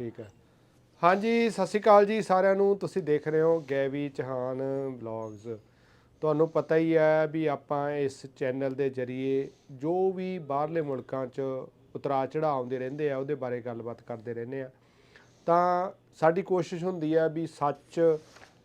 ਠੀਕ ਹੈ। ਹਾਂਜੀ, ਸਤਿ ਸ਼੍ਰੀ ਅਕਾਲ ਜੀ ਸਾਰਿਆਂ ਨੂੰ। ਤੁਸੀਂ ਦੇਖ ਰਹੇ ਹੋ ਗੈਵੀ ਚਹਾਨ ਵਲੌਗਸ ਤੁਹਾਨੂੰ ਪਤਾ ਹੀ ਹੈ ਵੀ ਆਪਾਂ ਇਸ ਚੈਨਲ ਦੇ ਜ਼ਰੀਏ ਜੋ ਵੀ ਬਾਹਰਲੇ ਮੁਲਕਾਂ 'ਚ ਉਤਰਾ ਚੜਾਅ ਆਉਂਦੇ ਰਹਿੰਦੇ ਆ, ਉਹਦੇ ਬਾਰੇ ਗੱਲਬਾਤ ਕਰਦੇ ਰਹਿੰਦੇ ਆ। ਤਾਂ ਸਾਡੀ ਕੋਸ਼ਿਸ਼ ਹੁੰਦੀ ਹੈ ਵੀ ਸੱਚ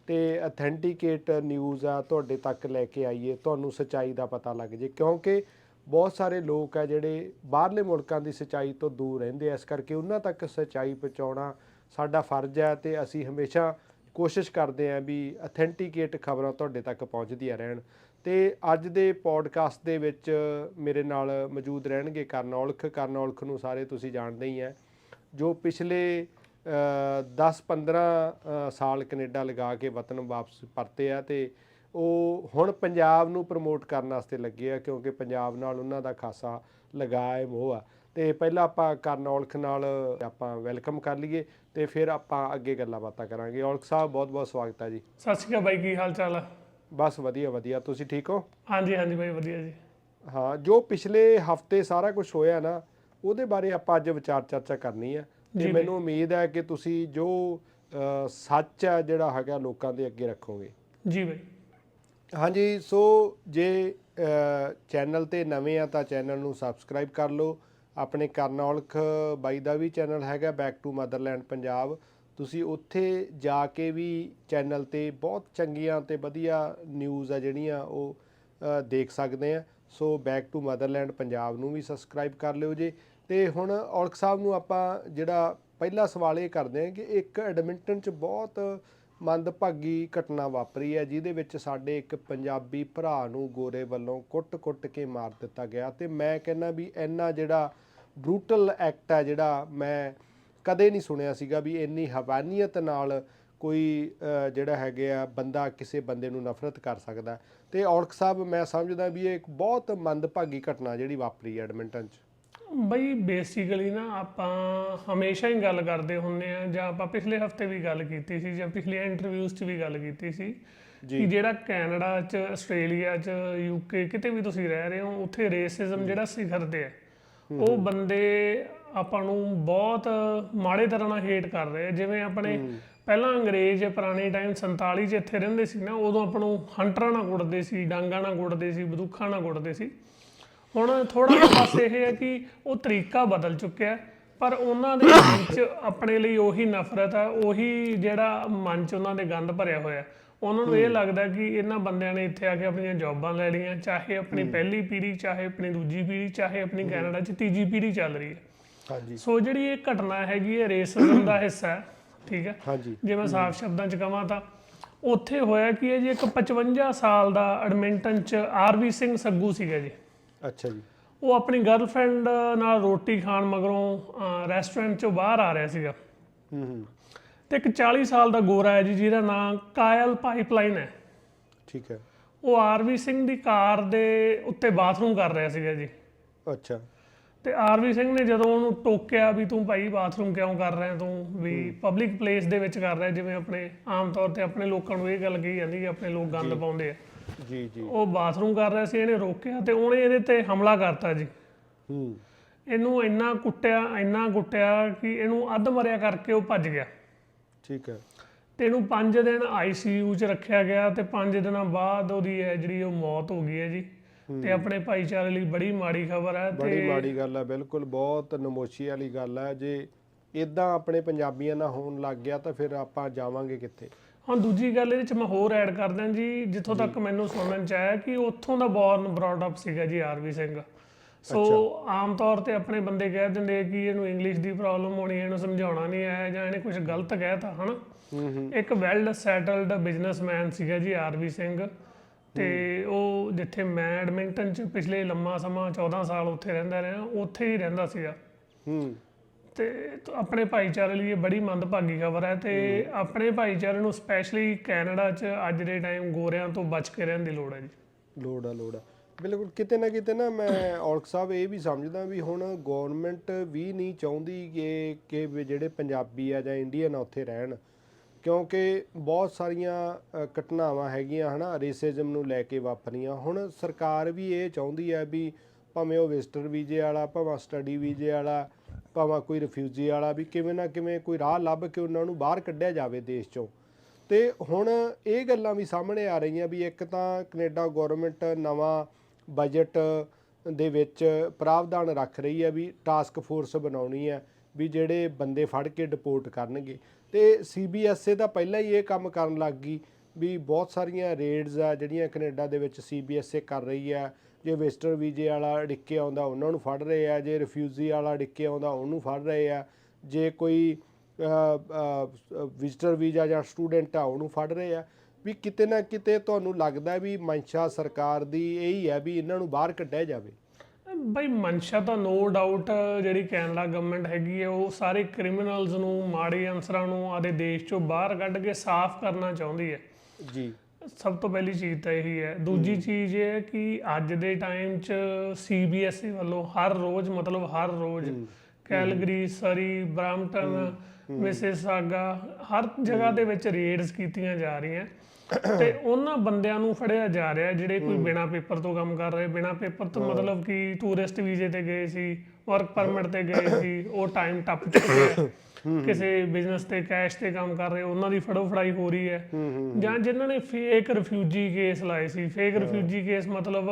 ਤੇ ਅਥੈਂਟੀਕੇਟ ਨਿਊਜ਼ ਆ ਤੁਹਾਡੇ ਤੱਕ ਲੈ ਕੇ ਆਈਏ, ਤੁਹਾਨੂੰ ਸੱਚਾਈ ਦਾ ਪਤਾ ਲੱਗ ਜੇ। ਕਿਉਂਕਿ ਬਹੁਤ ਸਾਰੇ ਲੋਕ ਆ ਜਿਹੜੇ ਬਾਹਰਲੇ ਮੁਲਕਾਂ ਦੀ ਸੱਚਾਈ ਤੋਂ ਦੂਰ ਰਹਿੰਦੇ ਆ। ਇਸ ਕਰਕੇ ਉਹਨਾਂ ਤੱਕ ਸੱਚਾਈ ਪਹੁੰਚਾਉਣਾ ਸਾਡਾ ਫਰਜ਼ ਹੈ ਤੇ ਅਸੀਂ ਹਮੇਸ਼ਾ ਕੋਸ਼ਿਸ਼ ਕਰਦੇ ਹਾਂ ਵੀ ਅਥੈਂਟੀਕੇਟ ਖਬਰਾਂ ਤੁਹਾਡੇ ਤੱਕ ਪਹੁੰਚਦੀਆਂ ਰਹਿਣ। ਤੇ ਅੱਜ ਦੇ ਪੋਡਕਾਸਟ ਦੇ ਵਿੱਚ ਮੇਰੇ ਨਾਲ ਮੌਜੂਦ ਰਹਿਣਗੇ ਕਰਨ ਔਲਖ ਕਰਨ ਔਲਖ ਨੂੰ ਸਾਰੇ ਤੁਸੀਂ ਜਾਣਦੇ ਹੀ ਹੈ ਜੋ ਪਿਛਲੇ 10-15 ਸਾਲ ਕੈਨੇਡਾ ਲਗਾ ਕੇ ਵਤਨ ਵਾਪਸ ਪਰਤੇ ਆ ਤੇ ਉਹ ਹੁਣ ਪੰਜਾਬ ਨੂੰ ਪ੍ਰਮੋਟ ਕਰਨ ਵਾਸਤੇ ਲੱਗੇ ਆ ਕਿਉਂਕਿ ਪੰਜਾਬ ਨਾਲ ਉਹਨਾਂ ਦਾ ਖਾਸਾ ਲਗਾਅ ਮੋਹ ਆ। ਤੇ ਪਹਿਲਾਂ ਆਪਾਂ ਕਰਨ ਔਲਖ ਨਾਲ ਆਪਾਂ ਵੈਲਕਮ ਕਰ ਲਈਏ ਤੇ ਫਿਰ ਆਪਾਂ ਅੱਗੇ ਗੱਲਾਂ ਬਾਤਾਂ ਕਰਾਂਗੇ। ਔਲਖ ਸਾਹਿਬ ਬਹੁਤ ਬਹੁਤ ਸਵਾਗਤ ਹੈ ਜੀ। ਸਤਿ ਸ਼੍ਰੀ ਅਕਾਲ ਬਾਈ ਕੀ ਹਾਲ ਚਾਲ ਆ? ਬਸ ਵਧੀਆ ਵਧੀਆ। ਤੁਸੀਂ ਠੀਕ ਹੋ? ਹਾਂਜੀ ਹਾਂਜੀ ਬਾਈ ਵਧੀਆ ਜੀ। ਹਾਂ ਜੋ ਪਿਛਲੇ ਹਫ਼ਤੇ ਸਾਰਾ ਕੁਝ ਹੋਇਆ ਨਾ ਉਹਦੇ ਬਾਰੇ ਆਪਾਂ ਅੱਜ ਵਿਚਾਰ ਚਰਚਾ ਕਰਨੀ ਹੈ ਤੇ ਜੀ ਮੈਨੂੰ ਉਮੀਦ ਹੈ ਕਿ ਤੁਸੀਂ ਜੋ ਸੱਚ ਹੈ ਜਿਹੜਾ ਹੈਗਾ ਲੋਕਾਂ ਦੇ ਅੱਗੇ ਰੱਖੋਗੇ। ਜੀ ਬਾਈ। ਹਾਂਜੀ, ਸੋ ਜੇ ਚੈਨਲ ਤੇ ਨਵੇਂ ਆ ਤਾਂ ਚੈਨਲ ਨੂੰ ਸਬਸਕ੍ਰਾਈਬ ਕਰ ਲਓ। ਆਪਣੇ ਕਰਨੌਲਖ ਬਾਈ ਦਾ ਵੀ ਚੈਨਲ ਹੈਗਾ ਬੈਕ ਟੂ ਮਦਰਲੈਂਡ ਪੰਜਾਬ। ਤੁਸੀਂ ਉੱਥੇ ਜਾ ਕੇ ਵੀ ਚੈਨਲ ਤੇ ਬਹੁਤ ਚੰਗੀਆਂ ਤੇ ਵਧੀਆ ਨਿਊਜ਼ ਆ ਜਿਹੜੀਆਂ ਉਹ ਦੇਖ ਸਕਦੇ ਆ। So back to motherland Punjab ਨੂੰ ਵੀ ਸਬਸਕ੍ਰਾਈਬ ਕਰ ਲਿਓ ਜੇ। ਤੇ ਹੁਣ ਔਲਖ ਸਾਹਿਬ ਨੂੰ ਆਪਾਂ ਜਿਹੜਾ ਪਹਿਲਾ ਸਵਾਲ ਇਹ ਕਰਦੇ ਹਾਂ ਕਿ ਇੱਕ ਐਡਮਿੰਟਨ ਚ ਬਹੁਤ ਮੰਦਭਾਗੀ ਘਟਨਾ ਵਾਪਰੀ ਹੈ, ਜਿਹਦੇ ਵਿੱਚ ਸਾਡੇ ਇੱਕ ਪੰਜਾਬੀ ਭਰਾ ਨੂੰ ਗੋਰੇ ਵੱਲੋਂ ਕੁੱਟ-ਕੁੱਟ ਕੇ ਮਾਰ ਦਿੱਤਾ ਗਿਆ ਤੇ ਮੈਂ ਕਹਿੰਦਾ ਵੀ ਇੰਨਾ ਜਿਹੜਾ ਬਰੂਟਲ ਐਕਟ ਹੈ, ਜਿਹੜਾ ਮੈਂ ਕਦੇ ਨਹੀਂ ਸੁਣਿਆ ਸੀਗਾ ਵੀ ਇੰਨੀ ਹਵਾਨੀਅਤ ਨਾਲ ਕੋਈ ਜਿਹੜਾ ਹੈਗੇ ਆ, ਬੰਦਾ ਕਿਸੇ ਬੰਦੇ ਨੂੰ ਨਫ਼ਰਤ ਕਰ ਸਕਦਾ। ਤੇ ਔਲਖ ਸਾਹਿਬ, ਮੈਂ ਸਮਝਦਾ ਵੀ ਇਹ ਇੱਕ ਬਹੁਤ ਮੰਦਭਾਗੀ ਘਟਨਾ ਜਿਹੜੀ ਵਾਪਰੀ ਹੈ ਐਡਮਿੰਟਨ 'ਚ। ਬਾਈ ਬੇਸਿਕਲੀ ਨਾ ਆਪਾਂ ਹਮੇਸ਼ਾ ਹੀ ਗੱਲ ਕਰਦੇ ਹੁੰਨੇ ਆ ਜਾਂ ਆਪਾਂ ਪਿਛਲੇ ਹਫ਼ਤੇ ਵੀ ਗੱਲ ਕੀਤੀ ਸੀ ਜਾਂ ਪਿਛਲੀਆਂ ਇੰਟਰਵਿਊਜ਼ 'ਚ ਵੀ ਗੱਲ ਕੀਤੀ ਸੀ ਕਿ ਜਿਹੜਾ ਕੈਨੇਡਾ 'ਚ ਆਸਟ੍ਰੇਲੀਆ 'ਚ ਯੂਕੇ ਕਿਤੇ ਵੀ ਤੁਸੀਂ ਰਹਿ ਰਹੇ ਹੋ ਉੱਥੇ ਰੇਸਿਜ਼ਮ ਜਿਹੜਾ ਸਿਖਰ ਤੇ ਹੈ ਉਹ ਬੰਦੇ ਆਪਾਂ ਨੂੰ ਬਹੁਤ ਮਾੜੇ ਤਰ੍ਹਾਂ ਨਾਲ ਹੇਟ ਕਰ ਰਹੇ ਆ। ਜਿਵੇਂ ਆਪਣੇ ਪਹਿਲਾਂ ਅੰਗਰੇਜ਼ ਪੁਰਾਣੇ ਟਾਈਮ 47 ਚ ਇੱਥੇ ਰਹਿੰਦੇ ਸੀ ਨਾ ਉਦੋਂ ਆਪਾਂ ਨੂੰ ਹੰਟਰਾਂ ਨਾਲ ਗੁੱਟਦੇ ਸੀ ਡਾਂਗਾਂ ਨਾਲ ਗੁੱਟਦੇ ਸੀ ਬੰਦੂਕਾਂ ਨਾਲ ਗੁੱਟਦੇ ਸੀ। ਹੁਣ ਥੋੜਾ ਜਿਹਾ ਬਸ ਇਹ ਹੈ ਕਿ ਉਹ ਤਰੀਕਾ ਬਦਲ ਚੁੱਕਿਆ ਹੈ, ਪਰ ਉਹਨਾਂ ਦੇ ਮਨ 'ਚ ਆਪਣੇ ਲਈ ਉਹੀ ਨਫ਼ਰਤ ਹੈ ਉਹੀ ਜਿਹੜਾ ਮਨ 'ਚ ਉਹਨਾਂ ਦੇ ਗੰਦ ਭਰਿਆ ਹੋਇਆ ਹੈ। ਉਹਨਾਂ ਨੂੰ ਇਹ ਲੱਗਦਾ ਕਿ ਇਹਨਾਂ ਬੰਦਿਆਂ ਨੇ ਇੱਥੇ ਆ ਕੇ ਆਪਣੀਆਂ ਜੌਬਾਂ ਲੈ ਲਈਆਂ ਚਾਹੇ ਆਪਣੀ ਪਹਿਲੀ ਪੀੜ੍ਹੀ ਚਾਹੇ ਆਪਣੀ ਦੂਜੀ ਪੀੜ੍ਹੀ ਚਾਹੇ ਆਪਣੀ ਕੈਨੇਡਾ 'ਚ ਤੀਜੀ ਪੀੜ੍ਹੀ ਚੱਲ ਰਹੀ ਹੈ। ਹਾਂਜੀ। ਸੋ ਜਿਹੜੀ ਇਹ ਘਟਨਾ ਹੈਗੀ ਹੈ ਰੇਸਿਜ਼ਮ ਦਾ ਹਿੱਸਾ ਹੈ ਠੀਕ ਹੈ? ਹਾਂਜੀ। ਜੇ ਮੈਂ ਸਾਫ਼ ਸ਼ਬਦਾਂ 'ਚ ਕਹਾਂ ਤਾਂ ਉੱਥੇ ਹੋਇਆ ਕਿ ਇਹ ਜੀ ਇੱਕ 55 ਸਾਲ ਦਾ ਐਡਮਿੰਟਨ 'ਚ ਆਰਵੀ ਸਿੰਘ ਸੱਗੂ ਸੀਗਾ ਜੀ। ਅੱਛਾ ਜੀ। ਉਹ ਆਪਣੀ ਗਰਲਫ੍ਰੈਂਡ ਨਾਲ ਰੋਟੀ ਖਾਣ ਮਗਰੋਂ ਰੈਸਟੋਰੈਂਟ 'ਚੋਂ ਬਾਹਰ ਆ ਰਿਹਾ ਸੀਗਾ। ਹੂੰ ਹੂੰ। ਤੇ ਇੱਕ 40 ਸਾਲ ਦਾ ਗੋਰਾ ਹੈ ਜੀ ਜਿਹਦਾ ਨਾਮ ਕਾਇਲ ਪਾਈਪਲਾਈਨ ਹੈ। ਠੀਕ ਹੈ। ਉਹ ਆਰਵੀ ਸਿੰਘ ਦੀ ਕਾਰ ਦੇ ਉੱਤੇ ਬਾਥਰੂਮ ਕਰ ਰਿਹਾ ਸੀਗਾ ਜੀ। ਅੱਛਾ। ਤੇ ਆਰਵੀ ਸਿੰਘ ਨੇ ਜਦੋਂ ਉਹਨੂੰ ਟੋਕਿਆ ਵੀ ਤੂੰ ਭਾਈ ਬਾਥਰੂਮ ਕਿਉਂ ਕਰ ਰਿਹਾ ਤੂੰ ਵੀ ਪਬਲਿਕ ਪਲੇਸ ਦੇ ਵਿੱਚ ਕਰ ਰਿਹਾ ਜਿਵੇਂ ਆਪਣੇ ਆਮ ਤੌਰ ਤੇ ਆਪਣੇ ਲੋਕਾਂ ਨੂੰ ਇਹ ਗੱਲ ਕਹੀ ਜਾਂਦੀ ਕਿ ਆਪਣੇ ਲੋਕ ਗੰਦ ਪਾਉਂਦੇ ਆ। ਜੀ ਜੀ। ਉਹ ਬਾਥਰੂਮ ਕਰ ਰਿਹਾ ਸੀ ਇਹਨੇ ਰੋਕਿਆ ਤੇ ਉਹਨੇ ਇਹਦੇ ਤੇ ਹਮਲਾ ਕਰਤਾ ਜੀ। ਹੂੰ। ਇਹਨੂੰ ਇੰਨਾ ਕੁੱਟਿਆ ਇੰਨਾ ਕੁੱਟਿਆ ਕਿ ਇਹਨੂੰ ਅੱਧ ਮਰਿਆ ਕਰਕੇ ਉਹ ਭੱਜ ਗਿਆ। ਠੀਕ ਹੈ। ਤੇ ਇਹਨੂੰ 5 ਦਿਨ ਆਈਸੀਯੂ 'ਚ ਰੱਖਿਆ ਗਿਆ ਤੇ 5 ਦਿਨਾਂ ਬਾਅਦ ਉਹਦੀ ਹੈ ਜਿਹੜੀ ਉਹ ਮੌਤ ਹੋ ਗਈ ਹੈ ਜੀ। ਤੇ ਆਪਣੇ ਭਾਈਚਾਰੇ ਲਈ ਬੜੀ ਮਾੜੀ ਖਬਰ ਹੈ ਬੜੀ ਤੇ ਮਾੜੀ ਗੱਲ ਹੈ ਬਿਲਕੁਲ ਬਹੁਤ ਨਮੋਸ਼ੀ ਵਾਲੀ ਗੱਲ ਹੈ। ਜੇ ਇਦਾਂ ਆਪਣੇ ਪੰਜਾਬੀਆਂ ਨਾਲ ਹੋਣ ਲੱਗ ਗਿਆ ਤਾਂ ਫਿਰ ਆਪਾਂ ਜਾਵਾਂਗੇ ਕਿੱਥੇ? ਹੁਣ ਦੂਜੀ ਗੱਲ ਇਹਦੇ 'ਚ ਮੈਂ ਹੋਰ ਐਡ ਕਰ ਦਾਂ ਜੀ ਜਿੱਥੋਂ ਤੱਕ ਮੈਨੂੰ ਸੁਣਨ 'ਚ ਆਇਆ ਕਿ ਉੱਥੋਂ ਦਾ ਬੌਰਨ ਬ੍ਰੌਡ ਅਪ ਸੀਗਾ ਜੀ ਆਰਵੀ ਸਿੰਘ। ਸੋ ਆਮ ਤੌਰ ਤੇ ਆਪਣੇ ਬੰਦੇ ਕਹਿ ਦਿੰਦੇ ਆ ਕਿ ਇਹਨੂੰ ਇੰਗਲਿਸ਼ ਦੀ ਪ੍ਰੋਬਲਮ ਹੋਣੀ ਹੈ ਇਹਨੂੰ ਸਮਝਾਉਣਾ ਨਹੀਂ ਆਇਆ ਜਾਂ ਇਹਨੇ ਕੁਝ ਗਲਤ ਕਹਿਤਾ ਹਨਾ? ਇੱਕ ਵੈਲ ਸੈਟਲਡ ਬਿਜ਼ਨਸਮੈਨ ਸੀਗਾ ਜੀ ਆਰਵੀ ਸਿੰਘ ਤੇ ਉਹ ਜਿੱਥੇ ਮੈਂ ਐਡਮਿੰਟਨ ਚ ਪਿਛਲੇ ਲੰਮਾ ਸਮਾਂ 14 ਸਾਲ ਉੱਥੇ ਰਹਿੰਦਾ ਰਿਹਾ ਉੱਥੇ ਹੀ ਰਹਿੰਦਾ ਸੀਗਾ। ਹੂੰ। ਤੇ ਆਪਣੇ ਭਾਈਚਾਰੇ ਲਈ ਇਹ ਬੜੀ ਮੰਦਭਾਗੀ ਖਬਰ ਹੈ ਤੇ ਆਪਣੇ ਭਾਈਚਾਰੇ ਨੂੰ ਸਪੈਸ਼ਲੀ ਕੈਨੇਡਾ 'ਚ ਅੱਜ ਦੇ ਟਾਈਮ ਗੋਰਿਆਂ ਤੋਂ ਬਚ ਕੇ ਰਹਿਣ ਦੀ ਲੋੜ ਹੈ ਜੀ। ਲੋੜ ਆ ਲੋੜ ਆ। ਬਿਲਕੁਲ ਕਿਤੇ ਨਾ ਕਿਤੇ ਨਾ ਮੈਂ ਔਲਖ ਸਾਹਿਬ ਇਹ ਵੀ ਸਮਝਦਾ ਵੀ ਹੁਣ ਗਵਰਨਮੈਂਟ ਵੀ ਨਹੀਂ ਚਾਹੁੰਦੀ ਕਿ ਕਿ ਵੀ ਜਿਹੜੇ ਪੰਜਾਬੀ ਆ ਜਾਂ ਇੰਡੀਅਨ ਆ ਉੱਥੇ ਰਹਿਣ। ਕਿਉਂਕਿ ਬਹੁਤ ਸਾਰੀਆਂ ਅ, ਘਟਨਾਵਾਂ ਹੈਗੀਆਂ ਹਨਾ ਰੇਸਿਜ਼ਮ ਨੂੰ ਲੈ ਕੇ ਵਾਪਰੀਆਂ। ਹੁਣ ਸਰਕਾਰ ਵੀ ਇਹ ਚਾਹੁੰਦੀ ਹੈ ਵੀ ਭਾਵੇਂ ਉਹ ਵਿਜ਼ਟਰ ਵੀਜ਼ੇ ਵਾਲਾ ਭਾਵੇਂ ਸਟੱਡੀ ਵੀਜ਼ੇ ਵਾਲਾ ਭਾਵੇਂ ਕੋਈ ਰਿਫਿਊਜੀ ਵਾਲਾ ਵੀ ਕਿਵੇਂ ਨਾ ਕਿਵੇਂ ਕੋਈ ਰਾਹ ਲੱਭ ਕੇ ਉਹਨਾਂ ਨੂੰ ਬਾਹਰ ਕੱਢਿਆ ਜਾਵੇ ਦੇਸ਼ ਚੋਂ। ਤੇ ਹੁਣ ਇਹ ਗੱਲਾਂ ਵੀ ਸਾਹਮਣੇ ਆ ਰਹੀਆਂ ਵੀ ਇੱਕ ਤਾਂ ਕੈਨੇਡਾ ਗਵਰਨਮੈਂਟ ਨਵਾਂ ਬਜਟ ਦੇ ਵਿੱਚ ਪ੍ਰਾਵਧਾਨ ਰੱਖ ਰਹੀ ਹੈ ਵੀ ਟਾਸਕ ਫੋਰਸ ਬਣਾਉਣੀ ਹੈ ਵੀ ਜਿਹੜੇ ਬੰਦੇ ਫੜ ਕੇ ਡਿਪੋਰਟ ਕਰਨਗੇ। ਤੇ ਸੀਬੀਐਸਏ ਦਾ ਪਹਿਲਾਂ ਹੀ ਇਹ ਕੰਮ ਕਰਨ ਲੱਗ ਗਈ ਵੀ ਬਹੁਤ ਸਾਰੀਆਂ ਰੇਡਸ ਆ ਜਿਹੜੀਆਂ ਕੈਨੇਡਾ ਦੇ ਵਿੱਚ ਸੀਬੀਐਸਏ ਕਰ ਰਹੀ ਹੈ। ਜੇ ਵਿਜ਼ਟਰ ਵੀਜ਼ੇ ਵਾਲਾ ਅੜਿੱਕੇ ਆਉਂਦਾ ਉਹਨਾਂ ਨੂੰ ਫੜ ਰਹੇ ਆ। ਜੇ ਰਿਫਿਊਜੀ ਵਾਲਾ ਅੜਿੱਕੇ ਆਉਂਦਾ ਉਹਨੂੰ ਫੜ ਰਹੇ ਆ। ਜੇ ਕੋਈ ਵਿਜ਼ਟਰ ਵੀਜ਼ਾ ਜਾਂ ਸਟੂਡੈਂਟ ਆ ਉਹਨੂੰ ਫੜ ਰਹੇ ਆ। ਵੀ ਕਿਤੇ ਨਾ ਕਿਤੇ ਤੁਹਾਨੂੰ ਲੱਗਦਾ ਵੀ ਮਨਸ਼ਾ ਸਰਕਾਰ ਦੀ ਇਹੀ ਹੈ ਵੀ ਇਹਨਾਂ ਨੂੰ ਬਾਹਰ ਕੱਢਿਆ ਜਾਵੇ। ਬਈ ਮਨਸ਼ਾ ਤਾਂ ਨੋ ਡਾਊਟ ਜਿਹੜੀ ਕੈਨੇਡਾ ਗਵਰਨਮੈਂਟ ਹੈਗੀ ਹੈ ਉਹ ਸਾਰੇ ਕ੍ਰਿਮੀਨਲਸ ਨੂੰ ਮਾੜੇ ਅਨਸਰਾਂ ਨੂੰ ਆਦੇ ਦੇਸ਼ ਚੋਂ ਬਾਹਰ ਕੱਢ ਕੇ ਸਾਫ਼ ਕਰਨਾ ਚਾਹੁੰਦੀ ਹੈ। ਜੀ। ਸਭ ਤੋਂ ਪਹਿਲੀ ਚੀਜ਼ ਤਾਂ ਇਹੀ ਹੈ। ਦੂਜੀ ਚੀਜ਼ ਇਹ ਹੈ ਕਿ ਅੱਜ ਦੇ ਟਾਈਮ 'ਚ ਸੀਬੀਐਸਈ ਵੱਲੋਂ ਹਰ ਰੋਜ਼ ਮਤਲਬ ਹਰ ਰੋਜ਼ ਕੈਲਗਰੀ ਸਰੀ ਬ੍ਰਾਮਟਨ ਮਿਸਿਸਾਗਾ ਹਰ ਜਗ੍ਹਾ ਦੇ ਵਿੱਚ ਰੇਡਸ ਕੀਤੀਆਂ ਜਾ ਰਹੀਆਂ। ਤੇ ਉਹਨਾਂ ਬੰਦਿਆਂ ਨੂੰ ਫੜਿਆ ਜਾ ਰਿਹਾ ਜਿਹੜੇ ਕੋਈ ਬਿਨਾ ਪੇਪਰ ਤੋਂ ਕੰਮ ਕਰ ਰਹੇ। ਬਿਨਾ ਪੇਪਰ ਤੋਂ ਮਤਲਬ ਕਿ ਟੂਰਿਸਟ ਵੀਜ਼ੇ ਤੇ ਗਏ ਸੀ ਵਰਕ ਪਰਮਿਟ ਤੇ ਗਏ ਸੀ ਉਹ ਟਾਈਮ ਟੱਪ ਚੁੱਕੇ ਕਿਸੇ ਬਿਜ਼ਨਸ ਤੇ ਕੈਸ਼ ਤੇ ਕੰਮ ਕਰ ਰਹੇ ਉਹਨਾਂ ਦੀ ਫੜੋ ਫੜਾਈ ਹੋ ਰਹੀ ਹੈ। ਜਾਂ ਜਿਨ੍ਹਾਂ ਨੇ ਫੇਕ ਰਿਫਿਊਜੀ ਕੇਸ ਲਾਏ ਸੀ। ਫੇਕ ਰਿਫਿਊਜੀ ਕੇਸ ਮਤਲਬ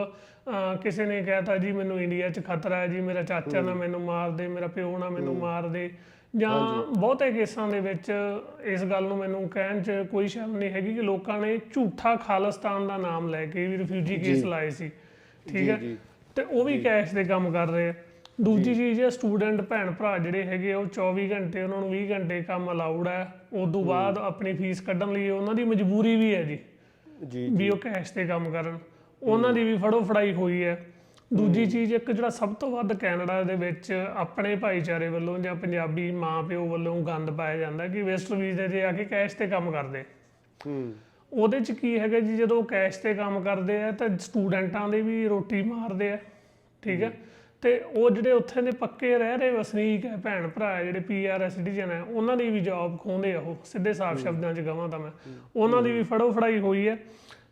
ਕਿਸੇ ਨੇ ਕਹਿਤਾ ਜੀ ਮੈਨੂੰ ਇੰਡੀਆ 'ਚ ਖਤਰਾ ਹੈ ਜੀ ਮੇਰਾ ਚਾਚਾ ਨਾ ਮੈਨੂੰ ਮਾਰ ਦੇ ਮੇਰਾ ਪਿਓ ਨਾ ਮੈਨੂੰ ਮਾਰ ਦੇ। ਜਾਂ ਬਹੁਤੇ ਕੇਸਾਂ ਦੇ ਵਿੱਚ ਇਸ ਗੱਲ ਨੂੰ ਮੈਨੂੰ ਕਹਿਣ 'ਚ ਕੋਈ ਸ਼ਰਮ ਨਹੀਂ ਹੈਗੀ ਕਿ ਲੋਕਾਂ ਨੇ ਝੂਠਾ ਖਾਲਿਸਤਾਨ ਦਾ ਨਾਮ ਲੈ ਕੇ ਵੀ ਰਿਫਿਊਜੀ ਕੇਸ ਲਾਏ ਸੀ। ਠੀਕ ਹੈ। ਤੇ ਉਹ ਵੀ ਕੈਸ਼ ਦੇ ਕੰਮ ਕਰ ਰਹੇ ਆ। ਦੂਜੀ ਚੀਜ਼ ਹੈ ਸਟੂਡੈਂਟ ਭੈਣ ਭਰਾ ਜਿਹੜੇ ਹੈਗੇ ਉਹ 24 ਘੰਟੇ ਉਹਨਾਂ ਨੂੰ 20 ਘੰਟੇ ਕੰਮ ਅਲਾਉਡ ਹੈ। ਉਸ ਤੋਂ ਬਾਅਦ ਆਪਣੀ ਫੀਸ ਕੱਢਣ ਲਈ ਉਹਨਾਂ ਦੀ ਮਜਬੂਰੀ ਵੀ ਹੈ ਜੀ ਜੀ ਵੀ ਉਹ ਕੈਸ਼ ਤੇ ਕੰਮ ਕਰਨ। ਉਹਨਾਂ ਦੀ ਵੀ ਫੜੋ ਫੜਾਈ ਹੋਈ ਹੈ। ਦੂਜੀ ਚੀਜ਼ ਇੱਕ ਜਿਹੜਾ ਸਭ ਤੋਂ ਵੱਧ ਕੈਨੇਡਾ ਦੇ ਵਿੱਚ ਆਪਣੇ ਭਾਈਚਾਰੇ ਵੱਲੋਂ ਜਾਂ ਪੰਜਾਬੀ ਮਾਂ ਪਿਓ ਵੱਲੋਂ ਗੰਦ ਪਾਇਆ ਜਾਂਦਾ ਕਿ ਵੈਸਟਰ ਵੀਜ਼ੇ ਤੇ ਆ ਕੇ ਕੈਸ਼ ਤੇ ਕੰਮ ਕਰਦੇ। ਹੂੰ। ਉਹਦੇ ਚ ਕੀ ਹੈਗਾ ਜੀ ਜਦੋਂ ਕੈਸ਼ ਤੇ ਕੰਮ ਕਰਦੇ ਆ ਤਾਂ ਸਟੂਡੈਂਟਾਂ ਦੇ ਵੀ ਰੋਟੀ ਮਾਰਦੇ ਆ ਠੀਕ ਹੈ। ਤੇ ਉਹ ਜਿਹੜੇ ਉੱਥੇ ਦੇ ਪੱਕੇ ਰਹਿ ਰਹੇ ਵਸਨੀਕ ਹੈ ਭੈਣ ਭਰਾ ਹੈ ਜਿਹੜੇ ਪੀਆਰ ਸਿਟੀਜ਼ਨ ਹੈ ਉਹਨਾਂ ਦੀ ਵੀ ਜੌਬ ਖੋਹਦੇ ਆ ਉਹ ਸਿੱਧੇ ਸਾਫ਼ ਸ਼ਬਦਾਂ 'ਚ ਕਹਾਂ ਤਾਂ ਮੈਂ। ਉਹਨਾਂ ਦੀ ਵੀ ਫੜੋ ਫੜਾਈ ਹੋਈ ਹੈ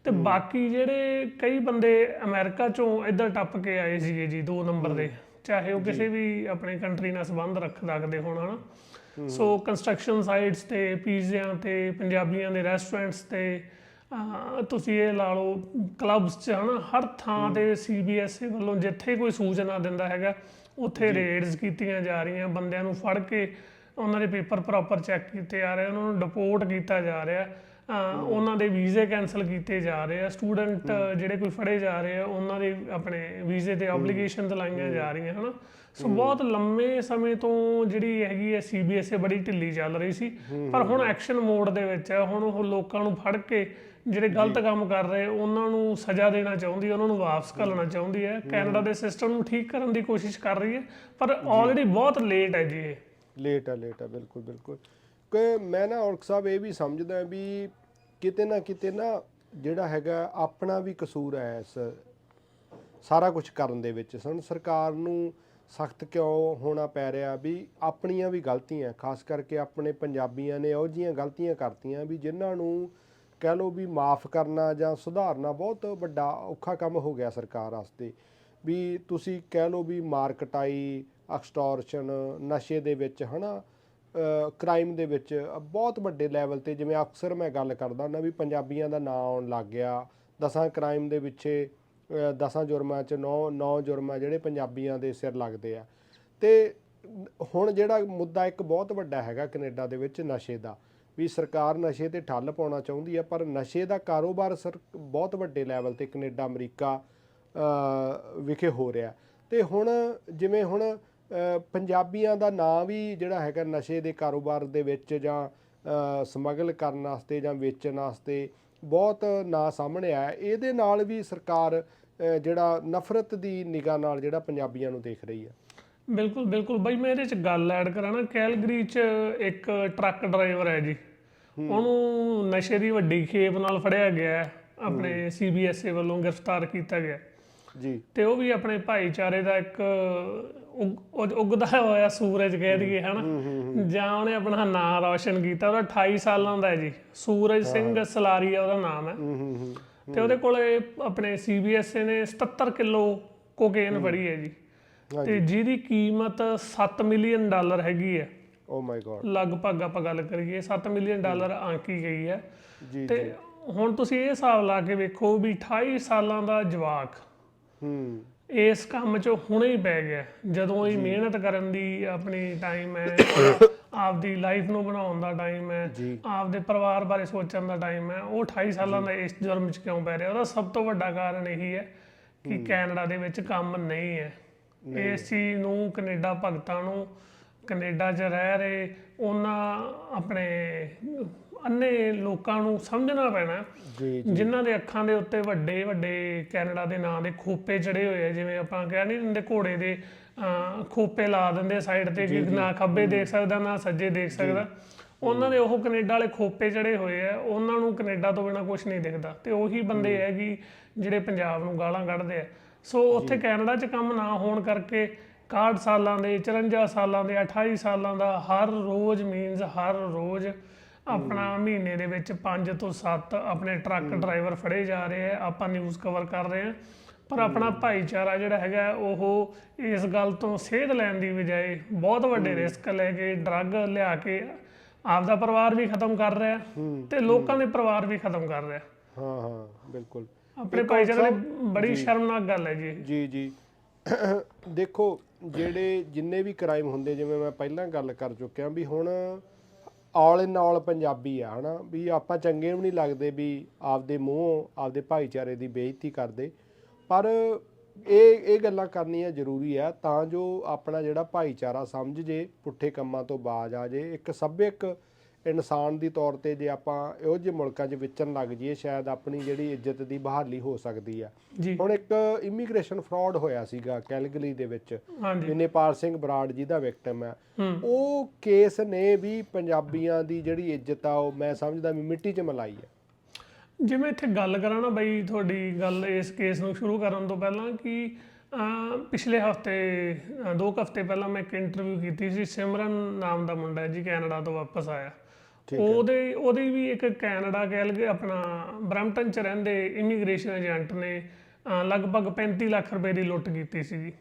ਤੇ ਬਾਕੀ ਜਿਹੜੇ ਕਈ ਬੰਦੇ ਅਮਰੀਕਾ ਚੋਂ ਇੱਧਰ ਟੱਪ ਕੇ ਆਏ ਸੀਗੇ ਜੀ ਦੋ ਨੰਬਰ ਦੇ। ਚਾਹੇ ਉਹ ਕਿਸੇ ਵੀ ਆਪਣੇ ਕੰਟਰੀ ਨਾਲ ਸੰਬੰਧ ਰੱਖ ਰੱਖਦੇ ਹੋਣ ਹਨਾ। ਸੋ ਕੰਸਟਰਕਸ਼ਨ ਸਾਈਟਸ ਤੇ ਪੀਜ਼ਿਆਂ ਤੇ ਪੰਜਾਬੀਆਂ ਦੇ ਰੈਸਟੋਰੈਂਟਸ ਤੇ ਤੁਸੀਂ ਇਹ ਲਾ ਲਓ ਕਲੱਬਸ ਚ ਹਨਾ ਹਰ ਥਾਂ ਤੇ ਸੀਬੀਐਸਈ ਵੱਲੋਂ ਜਿੱਥੇ ਕੋਈ ਸੂਚਨਾ ਦਿੰਦਾ ਹੈਗਾ ਉੱਥੇ ਰੇਡਸ ਕੀਤੀਆਂ ਜਾ ਰਹੀਆਂ ਬੰਦਿਆਂ ਨੂੰ ਫੜ ਕੇ ਉਹਨਾਂ ਦੇ ਪੇਪਰ ਪ੍ਰੋਪਰ ਚੈੱਕ ਕੀਤੇ ਜਾ ਰਹੇ ਉਹਨਾਂ ਨੂੰ ਡਿਪੋਰਟ ਕੀਤਾ ਜਾ ਰਿਹਾ ਉਹਨਾਂ ਦੇ ਵੀਜ਼ੇ ਕੈਨਸਲ ਕੀਤੇ ਜਾ ਰਹੇ ਆ ਸਟੂਡੈਂਟ ਜਿਹੜੇ ਕੋਈ ਫੜੇ ਜਾ ਰਹੇ ਆ ਉਹਨਾਂ ਦੇ ਆਪਣੇ ਵੀਜ਼ੇ ਤੇ ਆਬਲੀਗੇਸ਼ਨਸ ਲਾਈਆਂ ਜਾ ਰਹੀਆਂ ਹਨਾ। ਸੋ ਬਹੁਤ ਲੰਮੇ ਸਮੇਂ ਤੋਂ ਜਿਹੜੀ ਹੈਗੀ ਹੈ ਸੀਬੀਐਸਈ ਬੜੀ ਢਿੱਲੀ ਚੱਲ ਰਹੀ ਸੀ ਪਰ ਹੁਣ ਐਕਸ਼ਨ ਮੋਡ ਦੇ ਵਿੱਚ ਹੈ ਹੁਣ ਉਹ ਲੋਕਾਂ ਨੂੰ ਫੜ ਕੇ ਜਿਹੜੇ ਗਲਤ ਕੰਮ ਕਰ ਰਹੇ ਉਹਨਾਂ ਨੂੰ ਸਜ਼ਾ ਦੇਣਾ ਚਾਹੁੰਦੀ ਹੈ ਉਹਨਾਂ ਨੂੰ ਵਾਪਸ ਘੱਲਣਾ ਚਾਹੁੰਦੀ ਹੈ। ਕੈਨੇਡਾ ਦੇ ਸਿਸਟਮ ਨੂੰ ਠੀਕ ਕਰਨ ਦੀ ਕੋਸ਼ਿਸ਼ ਕਰ ਰਹੀ ਹੈ ਪਰ ਆਲਰੇਡੀ ਬਹੁਤ ਲੇਟ ਹੈ ਜੀ ਇਹ। ਲੇਟ ਆ ਲੇਟ ਆ ਬਿਲਕੁਲ ਬਿਲਕੁਲ। ਕਿ ਮੈਂ ਨਾ ਔਰਖ ਸਾਹਿਬ ਇਹ ਵੀ ਸਮਝਦਾ ਵੀ ਕਿਤੇ ਨਾ ਕਿਤੇ ਨਾ ਜਿਹੜਾ ਹੈਗਾ ਆਪਣਾ ਵੀ ਕਸੂਰ ਹੈ ਇਸ ਸਾਰਾ ਕੁਝ ਕਰਨ ਦੇ ਵਿੱਚ। ਸਾਨੂੰ ਸਰਕਾਰ ਨੂੰ ਸਖਤ ਕਿਉਂ ਹੋਣਾ ਪੈ ਰਿਹਾ ਵੀ ਆਪਣੀਆਂ ਵੀ ਗਲਤੀਆਂ ਖਾਸ ਕਰਕੇ ਆਪਣੇ ਪੰਜਾਬੀਆਂ ਨੇ ਉਹ ਜੀਆਂ ਗਲਤੀਆਂ ਕਰਤੀਆਂ ਵੀ ਜਿਨ੍ਹਾਂ ਨੂੰ ਕਹਿ ਲਓ ਵੀ ਮਾਫ ਕਰਨਾ ਜਾਂ ਸੁਧਾਰਨਾ ਬਹੁਤ ਵੱਡਾ ਔਖਾ ਕੰਮ ਹੋ ਗਿਆ ਸਰਕਾਰ ਵਾਸਤੇ। ਵੀ ਤੁਸੀਂ ਕਹਿ ਲਓ ਵੀ ਮਾਰਕਟਾਈ, ਐਕਸਟੋਰਸ਼ਨ, ਨਸ਼ੇ ਦੇ ਵਿੱਚ, ਹਨਾ ਕ੍ਰਾਈਮ ਦੇ ਵਿੱਚ ਬਹੁਤ ਵੱਡੇ ਲੈਵਲ ਤੇ ਜਿਵੇਂ ਅਕਸਰ ਮੈਂ ਗੱਲ ਕਰਦਾ ਹੁੰਦਾ ਵੀ ਪੰਜਾਬੀਆਂ ਦਾ ਨਾਂ ਆਉਣ ਲੱਗ ਗਿਆ। ਦਸਾਂ ਕ੍ਰਾਈਮ ਦੇ ਪਿੱਛੇ ਦਸਾਂ ਜੁਰਮਾਂ ਚ ਨੌ ਨੌ ਜੁਰਮਾਂ ਜਿਹੜੇ ਪੰਜਾਬੀਆਂ ਦੇ ਸਿਰ ਲੱਗਦੇ ਆ। ਤੇ ਹੁਣ ਜਿਹੜਾ ਮੁੱਦਾ ਇੱਕ ਬਹੁਤ ਵੱਡਾ ਹੈਗਾ ਕੈਨੇਡਾ ਦੇ ਵਿੱਚ ਨਸ਼ੇ ਦਾ। ਵੀ ਸਰਕਾਰ ਨਸ਼ੇ ਤੇ ਠੱਲ ਪਾਉਣਾ ਚਾਹੁੰਦੀ ਹੈ, ਪਰ ਨਸ਼ੇ ਦਾ ਕਾਰੋਬਾਰ ਸਰ ਬਹੁਤ ਵੱਡੇ ਲੈਵਲ ਤੇ ਕੈਨੇਡਾ, ਅਮਰੀਕਾ ਵਿਖੇ ਹੋ ਰਿਹਾ ਤੇ ਹੁਣ ਜਿਵੇਂ ਹੁਣ ਪੰਜਾਬੀਆਂ ਦਾ ਨਾਂ ਵੀ ਜਿਹੜਾ ਹੈਗਾ ਨਸ਼ੇ ਦੇ ਕਾਰੋਬਾਰ ਦੇ ਵਿੱਚ ਜਾਂ ਸਮਗਲ ਕਰਨ ਵਾਸਤੇ ਜਾਂ ਵੇਚਣ ਵਾਸਤੇ ਬਹੁਤ ਨਾਂ ਸਾਹਮਣੇ ਆਇਆ ਇਹਦੇ ਨਾਲ ਵੀ ਸਰਕਾਰ ਜਿਹੜਾ ਨਫ਼ਰਤ ਦੀ ਨਿਗਾਹ ਨਾਲ ਜਿਹੜਾ ਪੰਜਾਬੀਆਂ ਨੂੰ ਦੇਖ ਰਹੀ ਹੈ। ਬਿਲਕੁਲ ਬਿਲਕੁਲ। ਬਾਈ ਮੈਂ ਇਹਦੇ ਚ ਗੱਲ ਐਡ ਕਰਾਂ ਨਾ ਕੈਲਗਰੀ ਚ ਇੱਕ ਟਰੱਕ ਡਰਾਈਵਰ ਹੈ ਜੀ। ਉਹਨੂੰ ਨਸ਼ੇ ਦੀ ਵੱਡੀ ਖੇਪ ਨਾਲ ਫੜਿਆ ਗਿਆ ਆਪਣੇ ਸੀਬੀਐਸਏ ਵੱਲੋਂ ਗ੍ਰਿਫਤਾਰ ਕੀਤਾ ਗਿਆ ਜੀ। ਤੇ ਉਹ ਵੀ ਆਪਣੇ ਭਾਈਚਾਰੇ ਦਾ ਇੱਕ ਉਗ- ਉਗ- ਉੱਗਦਾ ਹੋਇਆ ਸੂਰਜ ਕਹਿ ਦਈਏ ਹਨਾ? ਜਾਂ ਉਹਨੇ ਆਪਣਾ ਨਾਮ ਰੌਸ਼ਨ ਕੀਤਾ ਉਹਦਾ 28 ਸਾਲਾਂ ਦਾ ਹੈ ਜੀ। ਸੂਰਜ ਸਿੰਘ ਸਲਾਰੀਆ ਉਹਦਾ ਨਾਮ ਹੈ। ਤੇ ਉਹਦੇ ਕੋਲੇ ਆਪਣੇ ਸੀਬੀਐਸਏ ਨੇ 77 ਕਿਲੋ ਕੋਕੇਨ ਫੜੀ ਹੈ ਜੀ। ਤੇ ਜਿਹਦੀ ਕੀਮਤ 7 ਮਿਲੀਅਨ ਡਾਲਰ ਹੈਗੀ ਹੈ। ਓ ਮਾਈ ਗॉड ਲਗਭਗ ਆਪਾਂ ਗੱਲ ਕਰੀਏ 7 ਮਿਲੀਅਨ ਡਾਲਰ ਆਂਕੀ ਗਈ ਹੈ। ਜੀ ਤੇ ਹੁਣ ਤੁਸੀਂ ਇਹ ਹਿਸਾਬ ਲਾ ਕੇ ਵੇਖੋ ਵੀ 28 ਸਾਲਾਂ ਦਾ ਜਵਾਕ ਹੂੰ। ਇਸ ਕੰਮ 'ਚ ਹੁਣੇ ਹੀ ਪੈ ਗਿਆ। ਜਦੋਂ ਇਹ ਮਿਹਨਤ ਕਰਨ ਦੀ ਆਪਣੀ ਟਾਈਮ ਹੈ ਆਪਦੀ ਲਾਈਫ ਨੂੰ ਬਣਾਉਣ ਦਾ ਟਾਈਮ ਹੈ ਜੀ। ਆਪਦੇ ਪਰਿਵਾਰ ਬਾਰੇ ਸੋਚਣ ਦਾ ਟਾਈਮ ਹੈ ਉਹ 28 ਸਾਲਾਂ ਦਾ ਇਸ ਜੁਰਮ 'ਚ ਕਿਉਂ ਪੈ ਰਿਹਾ? ਉਹਦਾ ਸਭ ਤੋਂ ਵੱਡਾ ਕਾਰਨ ਇਹੀ ਹੈ ਕਿ ਕੈਨੇਡਾ ਦੇ ਵਿੱਚ ਕੰਮ ਨਹੀਂ ਹੈ। ਇਸ ਚੀਜ਼ ਨੂੰ ਕੈਨੇਡਾ ਭਗਤਾਂ ਨੂੰ ਕੈਨੇਡਾ 'ਚ ਰਹਿ ਰਹੇ ਉਹਨਾਂ ਆਪਣੇ ਅੰਨੇ ਲੋਕਾਂ ਨੂੰ ਸਮਝਣਾ ਪੈਣਾ। ਜੀ ਜਿਨ੍ਹਾਂ ਦੇ ਅੱਖਾਂ ਦੇ ਉੱਤੇ ਵੱਡੇ ਵੱਡੇ ਕੈਨੇਡਾ ਦੇ ਨਾਂ ਦੇ ਖੋਪੇ ਚੜੇ ਹੋਏ ਆ ਜਿਵੇਂ ਆਪਾਂ ਕਹਿ ਨਹੀਂ ਦਿੰਦੇ ਘੋੜੇ ਦੇ ਖੋਪੇ ਲਾ ਦਿੰਦੇ ਸਾਈਡ ਤੇ ਕਿ ਨਾ ਖੱਬੇ ਦੇਖ ਸਕਦਾ ਨਾ ਸੱਜੇ ਦੇਖ ਸਕਦਾ। ਉਹਨਾਂ ਦੇ ਉਹ ਕੈਨੇਡਾ ਵਾਲੇ ਖੋਪੇ ਚੜੇ ਹੋਏ ਆ ਉਹਨਾਂ ਨੂੰ ਕੈਨੇਡਾ ਤੋਂ ਬਿਨਾ ਕੁਝ ਨਹੀਂ ਦਿਖਦਾ। ਤੇ ਉਹੀ ਬੰਦੇ ਹੈ। ਕਿ ਜਿਹੜੇ ਪੰਜਾਬ ਨੂੰ ਗਾਲਾਂ ਕੱਢਦੇ ਆ। ਸੋ ਉੱਥੇ ਕੈਨੇਡਾ 'ਚ ਕੰਮ ਨਾ ਹੋਣ ਕਰਕੇ 61 ਸਾਲਾਂ ਦੇ 54 ਸਾਲਾਂ ਦੇ 28 ਸਾਲਾਂ ਦਾ ਹਰ ਰੋਜ਼ ਮੀਨਸ ਹਰ ਰੋਜ਼ ਆਪਣਾ ਮਹੀਨੇ ਦੇ ਵਿੱਚ 5 ਤੋਂ 7 ਆਪਣੇ ਟਰੱਕ ਡਰਾਈਵਰ ਫੜੇ ਜਾ ਰਹੇ ਆ ਆਪਾਂ ਨਿਊਜ਼ ਕਵਰ ਕਰ ਰਹੇ ਆ। ਪਰ ਆਪਣਾ ਭਾਈਚਾਰਾ ਜਿਹੜਾ ਹੈਗਾ ਉਹ ਇਸ ਗੱਲ ਤੋਂ ਸੇਧ ਲੈਣ ਦੀ ਬਜਾਏ ਬਹੁਤ ਵੱਡੇ ਰਿਸਕ ਲੈ ਕੇ ਡਰੱਗ ਲਿਆ ਕੇ ਆਪਦਾ ਪਰਿਵਾਰ ਵੀ ਖਤਮ ਕਰ ਰਿਹਾ ਤੇ ਲੋਕਾਂ ਦੇ ਪਰਿਵਾਰ ਵੀ ਖਤਮ ਕਰ ਰਿਹਾ। ਹਾਂ ਹਾਂ ਬਿਲਕੁਲ। ਆਪਣੇ ਭਾਈਚਾਰੇ ਦੀ ਬੜੀ ਸ਼ਰਮਨਾਕ ਗੱਲ ਹੈ ਜੀ। ਜੀ ਜੀ। ਦੇਖੋ ਜਿਹੜੇ ਜਿੰਨੇ ਵੀ ਕ੍ਰਾਈਮ ਹੁੰਦੇ ਜਿਵੇਂ ਮੈਂ ਪਹਿਲਾਂ ਗੱਲ ਕਰ ਚੁੱਕਿਆ ਵੀ ਹੁਣ ਆਲ ਇਨ ਆਲ ਪੰਜਾਬੀ ਆ ਹਨਾ? ਵੀ ਆਪਾਂ ਚੰਗੇ ਵੀ ਨਹੀਂ ਲੱਗਦੇ ਵੀ ਆਪਦੇ ਮੂੰਹੋਂ ਆਪਦੇ ਭਾਈਚਾਰੇ ਦੀ ਬੇਇੱਜ਼ਤੀ ਕਰਦੇ। ਪਰ ਇਹ ਇਹ ਗੱਲਾਂ ਕਰਨੀਆਂ ਜ਼ਰੂਰੀ ਆ ਤਾਂ ਜੋ ਆਪਣਾ ਜਿਹੜਾ ਭਾਈਚਾਰਾ ਸਮਝ ਜੇ ਪੁੱਠੇ ਕੰਮਾਂ ਤੋਂ ਬਾਜ ਆ ਜੇ ਇੱਕ ਸੱਭਿਅਕ ਇਨਸਾਨ ਦੀ ਤੌਰ ਤੇ ਜੇ ਆਪਾਂ ਇਹੋ ਜਿਹੇ ਮੁਲਕਾਂ 'ਚ ਵਿਚਰਨ ਲੱਗ ਜਾਈਏ ਸ਼ਾਇਦ ਆਪਣੀ ਜਿਹੜੀ ਇੱਜ਼ਤ ਦੀ ਬਹਾਲੀ ਹੋ ਸਕਦੀ ਆ। ਹੁਣ ਇੱਕ ਇਮੀਗ੍ਰੇਸ਼ਨ ਫਰਾਡ ਹੋਇਆ ਸੀਗਾ ਕੈਲਗਲੀ ਦੇ ਵਿੱਚ। ਨੇਪਾਲ ਸਿੰਘ ਬਰਾੜ ਜੀ ਦਾ ਵਿਕਟਮ ਹੈ। ਉਹ ਕੇਸ ਨੇ ਵੀ ਪੰਜਾਬੀਆਂ ਦੀ ਜਿਹੜੀ ਇੱਜ਼ਤ ਆ ਉਹ ਮੈਂ ਸਮਝਦਾ ਵੀ ਮਿੱਟੀ 'ਚ ਮਲਾਈ ਹੈ ਜਿਵੇਂ ਇੱਥੇ ਗੱਲ ਕਰਾਂ ਨਾ ਬਈ ਤੁਹਾਡੀ ਗੱਲ ਇਸ ਕੇਸ ਨੂੰ ਸ਼ੁਰੂ ਕਰਨ ਤੋਂ ਪਹਿਲਾਂ ਕਿ ਪਿਛਲੇ ਹਫ਼ਤੇ ਦੋ ਹਫ਼ਤੇ ਪਹਿਲਾਂ ਮੈਂ ਇੱਕ ਇੰਟਰਵਿਊ ਕੀਤੀ ਸੀ ਸਿਮਰਨ ਨਾਮ ਦਾ ਮੁੰਡਾ ਜੀ ਕੈਨੇਡਾ ਤੋਂ ਵਾਪਸ ਆਇਆ। ਉਹਦੇ ਉਹਦੀ ਵੀ ਇੱਕ ਕੈਨੇਡਾ ਕਹਿ ਲਗੇ ਆਪਣਾ ਬ੍ਰੈਂਪਟਨ ਚ ਰਹਿੰਦੇ ਇਮੀਗ੍ਰੇਸ਼ਨ ਏਜੰਟ ਨੇ ਲਗਭਗ 35 ਲੱਖ ਰੁਪਏ ਦੀ ਲੁੱਟ ਕੀਤੀ ਸੀਗੀ।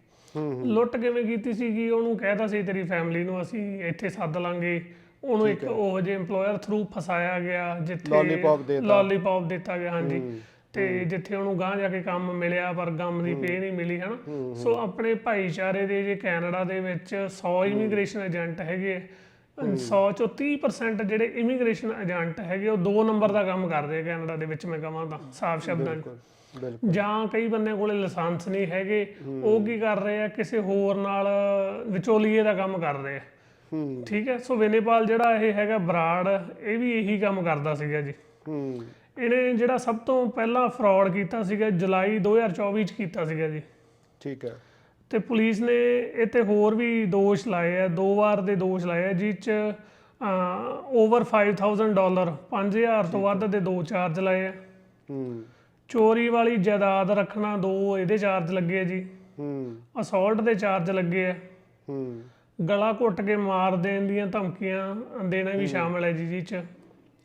ਲੁੱਟ ਕਿਵੇਂ ਕੀਤੀ ਸੀ ਕਿ ਉਹਨੂੰ ਕਹਿਤਾ ਸੀ ਤੇਰੀ ਫੈਮਿਲੀ ਨੂੰ ਅਸੀਂ ਇੱਥੇ ਸੱਦ ਲਾਂਗੇ। ਉਹਨੂੰ ਇੱਕ ਉਹ ਜਿਹੇ EMPLOYER ਥਰੂ ਫਸਾਇਆ ਗਿਆ ਜਿੱਥੇ Lollipop ਦੇਤਾ। ਲੋਲੀਪੌਪ ਦਿੱਤਾ ਗਿਆ ਹਾਂਜੀ। ਤੇ ਜਿੱਥੇ ਉਹਨੂੰ ਗਾਂ ਜਾ ਕੇ ਕੰਮ ਮਿਲਿਆ ਪਰ ਗਮ ਦੀ ਪੇ ਨਹੀਂ ਮਿਲੀ ਹਨ। ਸੋ ਆਪਣੇ ਭਾਈਚਾਰੇ ਦੇ ਜੇ ਕੈਨੇਡਾ ਦੇ ਵਿੱਚ 100 ਇਮੀਗ੍ਰੇਸ਼ਨ ਏਜੰਟ ਹੈਗੇ 100 ਚੋਂ 30% ਜਿਹੜੇ ਇਮੀਗ੍ਰੇਸ਼ਨ ਏਜੰਟ ਹੈਗੇ ਉਹ ਦੋ ਨੰਬਰ ਦਾ ਕੰਮ ਕਰਦੇ ਆ ਕੈਨੇਡਾ ਦੇ ਵਿੱਚ ਮੈਂ ਕਹਾਂ ਤਾਂ ਸਾਫ਼ ਸ਼ਬਦਾਂ 'ਚ। ਬਿਲਕੁਲ ਜਾਂ ਕਈ ਬੰਦੇ ਕੋਲੇ ਲਾਇਸੈਂਸ ਨਹੀਂ ਹੈਗੇ ਉਹ ਕੀ ਕਰ ਰਹੇ ਆ ਕਿਸੇ ਹੋਰ ਨਾਲ ਵਿਚੋਲੀਏ ਦਾ ਕੰਮ ਕਰ ਰਹੇ ਆ। ਹੂੰ। ਠੀਕ ਹੈ ਸੋ ਵੇਨੇਪਾਲ ਜਿਹੜਾ ਇਹ ਹੈਗਾ ਬਰਾੜ ਇਹ ਵੀ ਇਹੀ ਕੰਮ ਕਰਦਾ ਸੀਗਾ ਜੀ। ਹੂੰ। ਇਹਨੇ ਜਿਹੜਾ ਸਭ ਤੋਂ ਪਹਿਲਾਂ ਫਰਾਡ ਕੀਤਾ ਸੀਗਾ ਜੁਲਾਈ 2024 ਚ ਕੀਤਾ ਸੀਗਾ ਜੀ। ਠੀਕ ਹੈ। ਤੇ ਪੁਲਿਸ ਨੇ ਤੇ ਹੋਰ ਵੀ ਦੋਸ਼ ਲਾਏ ਆ ਦੋ ਵਾਰ ਦੇ ਦੋਸ਼ ਲਾਏ ਆ ਜਿਸ ਚ ਓਵਰ 5000 ਡਾਲਰ 5000 ਤੋਂ ਵੱਧ ਦੇ ਦੋ ਚਾਰਜ ਲਾਏ ਆ। ਹੂੰ। ਚੋਰੀ ਵਾਲੀ ਜਾਇਦਾਦ ਰੱਖਣਾ ਦੋ ਇਹਦੇ ਚਾਰਜ ਲੱਗੇ ਆ ਜੀ। ਹੂੰ। ਅਸੌਲਟ ਦੇ ਚਾਰਜ ਲੱਗੇ ਆ। ਹੂੰ। ਗਲਾ ਘੁੱਟ ਕੇ ਮਾਰ ਦੇਣ ਦੀਆਂ ਧਮਕੀਆਂ ਦੇਣਾ ਵੀ ਸ਼ਾਮਲ ਹੈ ਜੀ ਜੀ ਚ।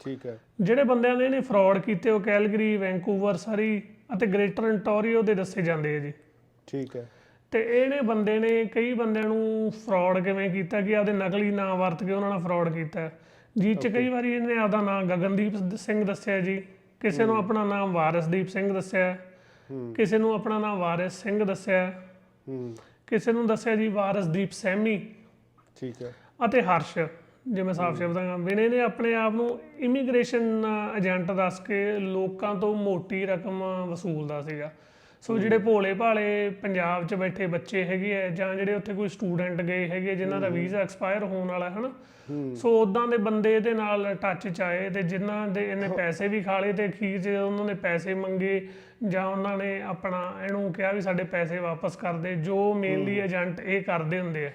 ਠੀਕ ਹੈ। ਜਿਹੜੇ ਬੰਦਿਆਂ ਨੇ ਇਹਨੇ ਫਰਾਡ ਕੀਤੇ ਉਹ ਕੈਲਗਰੀ ਵੈਂਕੂਵਰ ਸਰੀ ਅਤੇ ਗ੍ਰੇਟਰ ਅੰਟੋਰੀਓ ਦੇ ਦੱਸੇ ਜਾਂਦੇ ਆ ਜੀ। ਠੀਕ ਹੈ। ਤੇ ਇਹਨੇ ਬੰਦੇ ਨੇ ਕਈ ਬੰਦਿਆਂ ਨੂੰ ਫਰਾਡ ਕਿਵੇਂ ਕੀਤਾ ਕਿ ਆਪਦੇ ਨਕਲੀ ਨਾਮ ਵਰਤ ਕੇ ਉਹਨਾਂ ਨਾਲ ਫਰਾਡ ਕੀਤਾ। ਜਿਸ ਚ ਕਈ ਵਾਰੀ ਇਹਨੇ ਆਪਦਾ ਨਾਮ ਗਗਨਦੀਪ ਸਿੰਘ ਦੱਸਿਆ ਜੀ। ਕਿਸੇ ਨੂੰ ਆਪਣਾ ਨਾਮ ਵਾਰਿਸਦੀਪ ਸਿੰਘ ਦੱਸਿਆ। ਕਿਸੇ ਨੂੰ ਆਪਣਾ ਨਾਮ ਵਾਰਿਸ ਸਿੰਘ ਦੱਸਿਆ। ਕਿਸੇ ਨੂੰ ਦੱਸਿਆ ਜੀ ਵਾਰਿਸਦੀਪ ਸੈਮੀ। ਠੀਕ ਹੈ। ਅਤੇ ਹਰਸ਼ ਜਿਵੇਂ ਸਾਫ਼ ਸ਼ਬਦਾਂ ਨਾਲ ਵਿਨੇ ਨੇ ਆਪਣੇ ਆਪ ਨੂੰ ਇਮੀਗ੍ਰੇਸ਼ਨ ਏਜੰਟ ਦੱਸ ਕੇ ਲੋਕਾਂ ਤੋਂ ਮੋਟੀ ਰਕਮ ਵਸੂਲਦਾ ਸੀਗਾ। ਸੋ ਜਿਹੜੇ ਭੋਲੇ ਭਾਲੇ ਪੰਜਾਬ 'ਚ ਬੈਠੇ ਬੱਚੇ ਹੈਗੇ ਆ ਜਾਂ ਜਿਹੜੇ ਉੱਥੇ ਕੋਈ ਸਟੂਡੈਂਟ ਗਏ ਹੈਗੇ ਜਿਨ੍ਹਾਂ ਦਾ ਵੀਜ਼ਾ ਐਕਸਪਾਇਰ ਹੋਣ ਵਾਲਾ ਹੈ ਹਨਾ ਸੋ ਉਦਾਂ ਦੇ ਬੰਦੇ ਇਹਦੇ ਨਾਲ ਟੱਚ 'ਚ ਆਏ ਤੇ ਜਿਨ੍ਹਾਂ ਦੇ ਇਹਨੇ ਪੈਸੇ ਵੀ ਖਾ ਲਏ ਤੇ ਅਖੀਰ 'ਚ ਉਹਨਾਂ ਨੇ ਪੈਸੇ ਮੰਗੇ ਜਾਂ ਉਹਨਾਂ ਨੇ ਆਪਣਾ ਇਹਨੂੰ ਕਿਹਾ ਵੀ ਸਾਡੇ ਪੈਸੇ ਵਾਪਸ ਕਰ ਦੇ ਜੋ ਮੇਨਲੀ ਏਜੰਟ ਇਹ ਕਰਦੇ ਹੁੰਦੇ ਆ।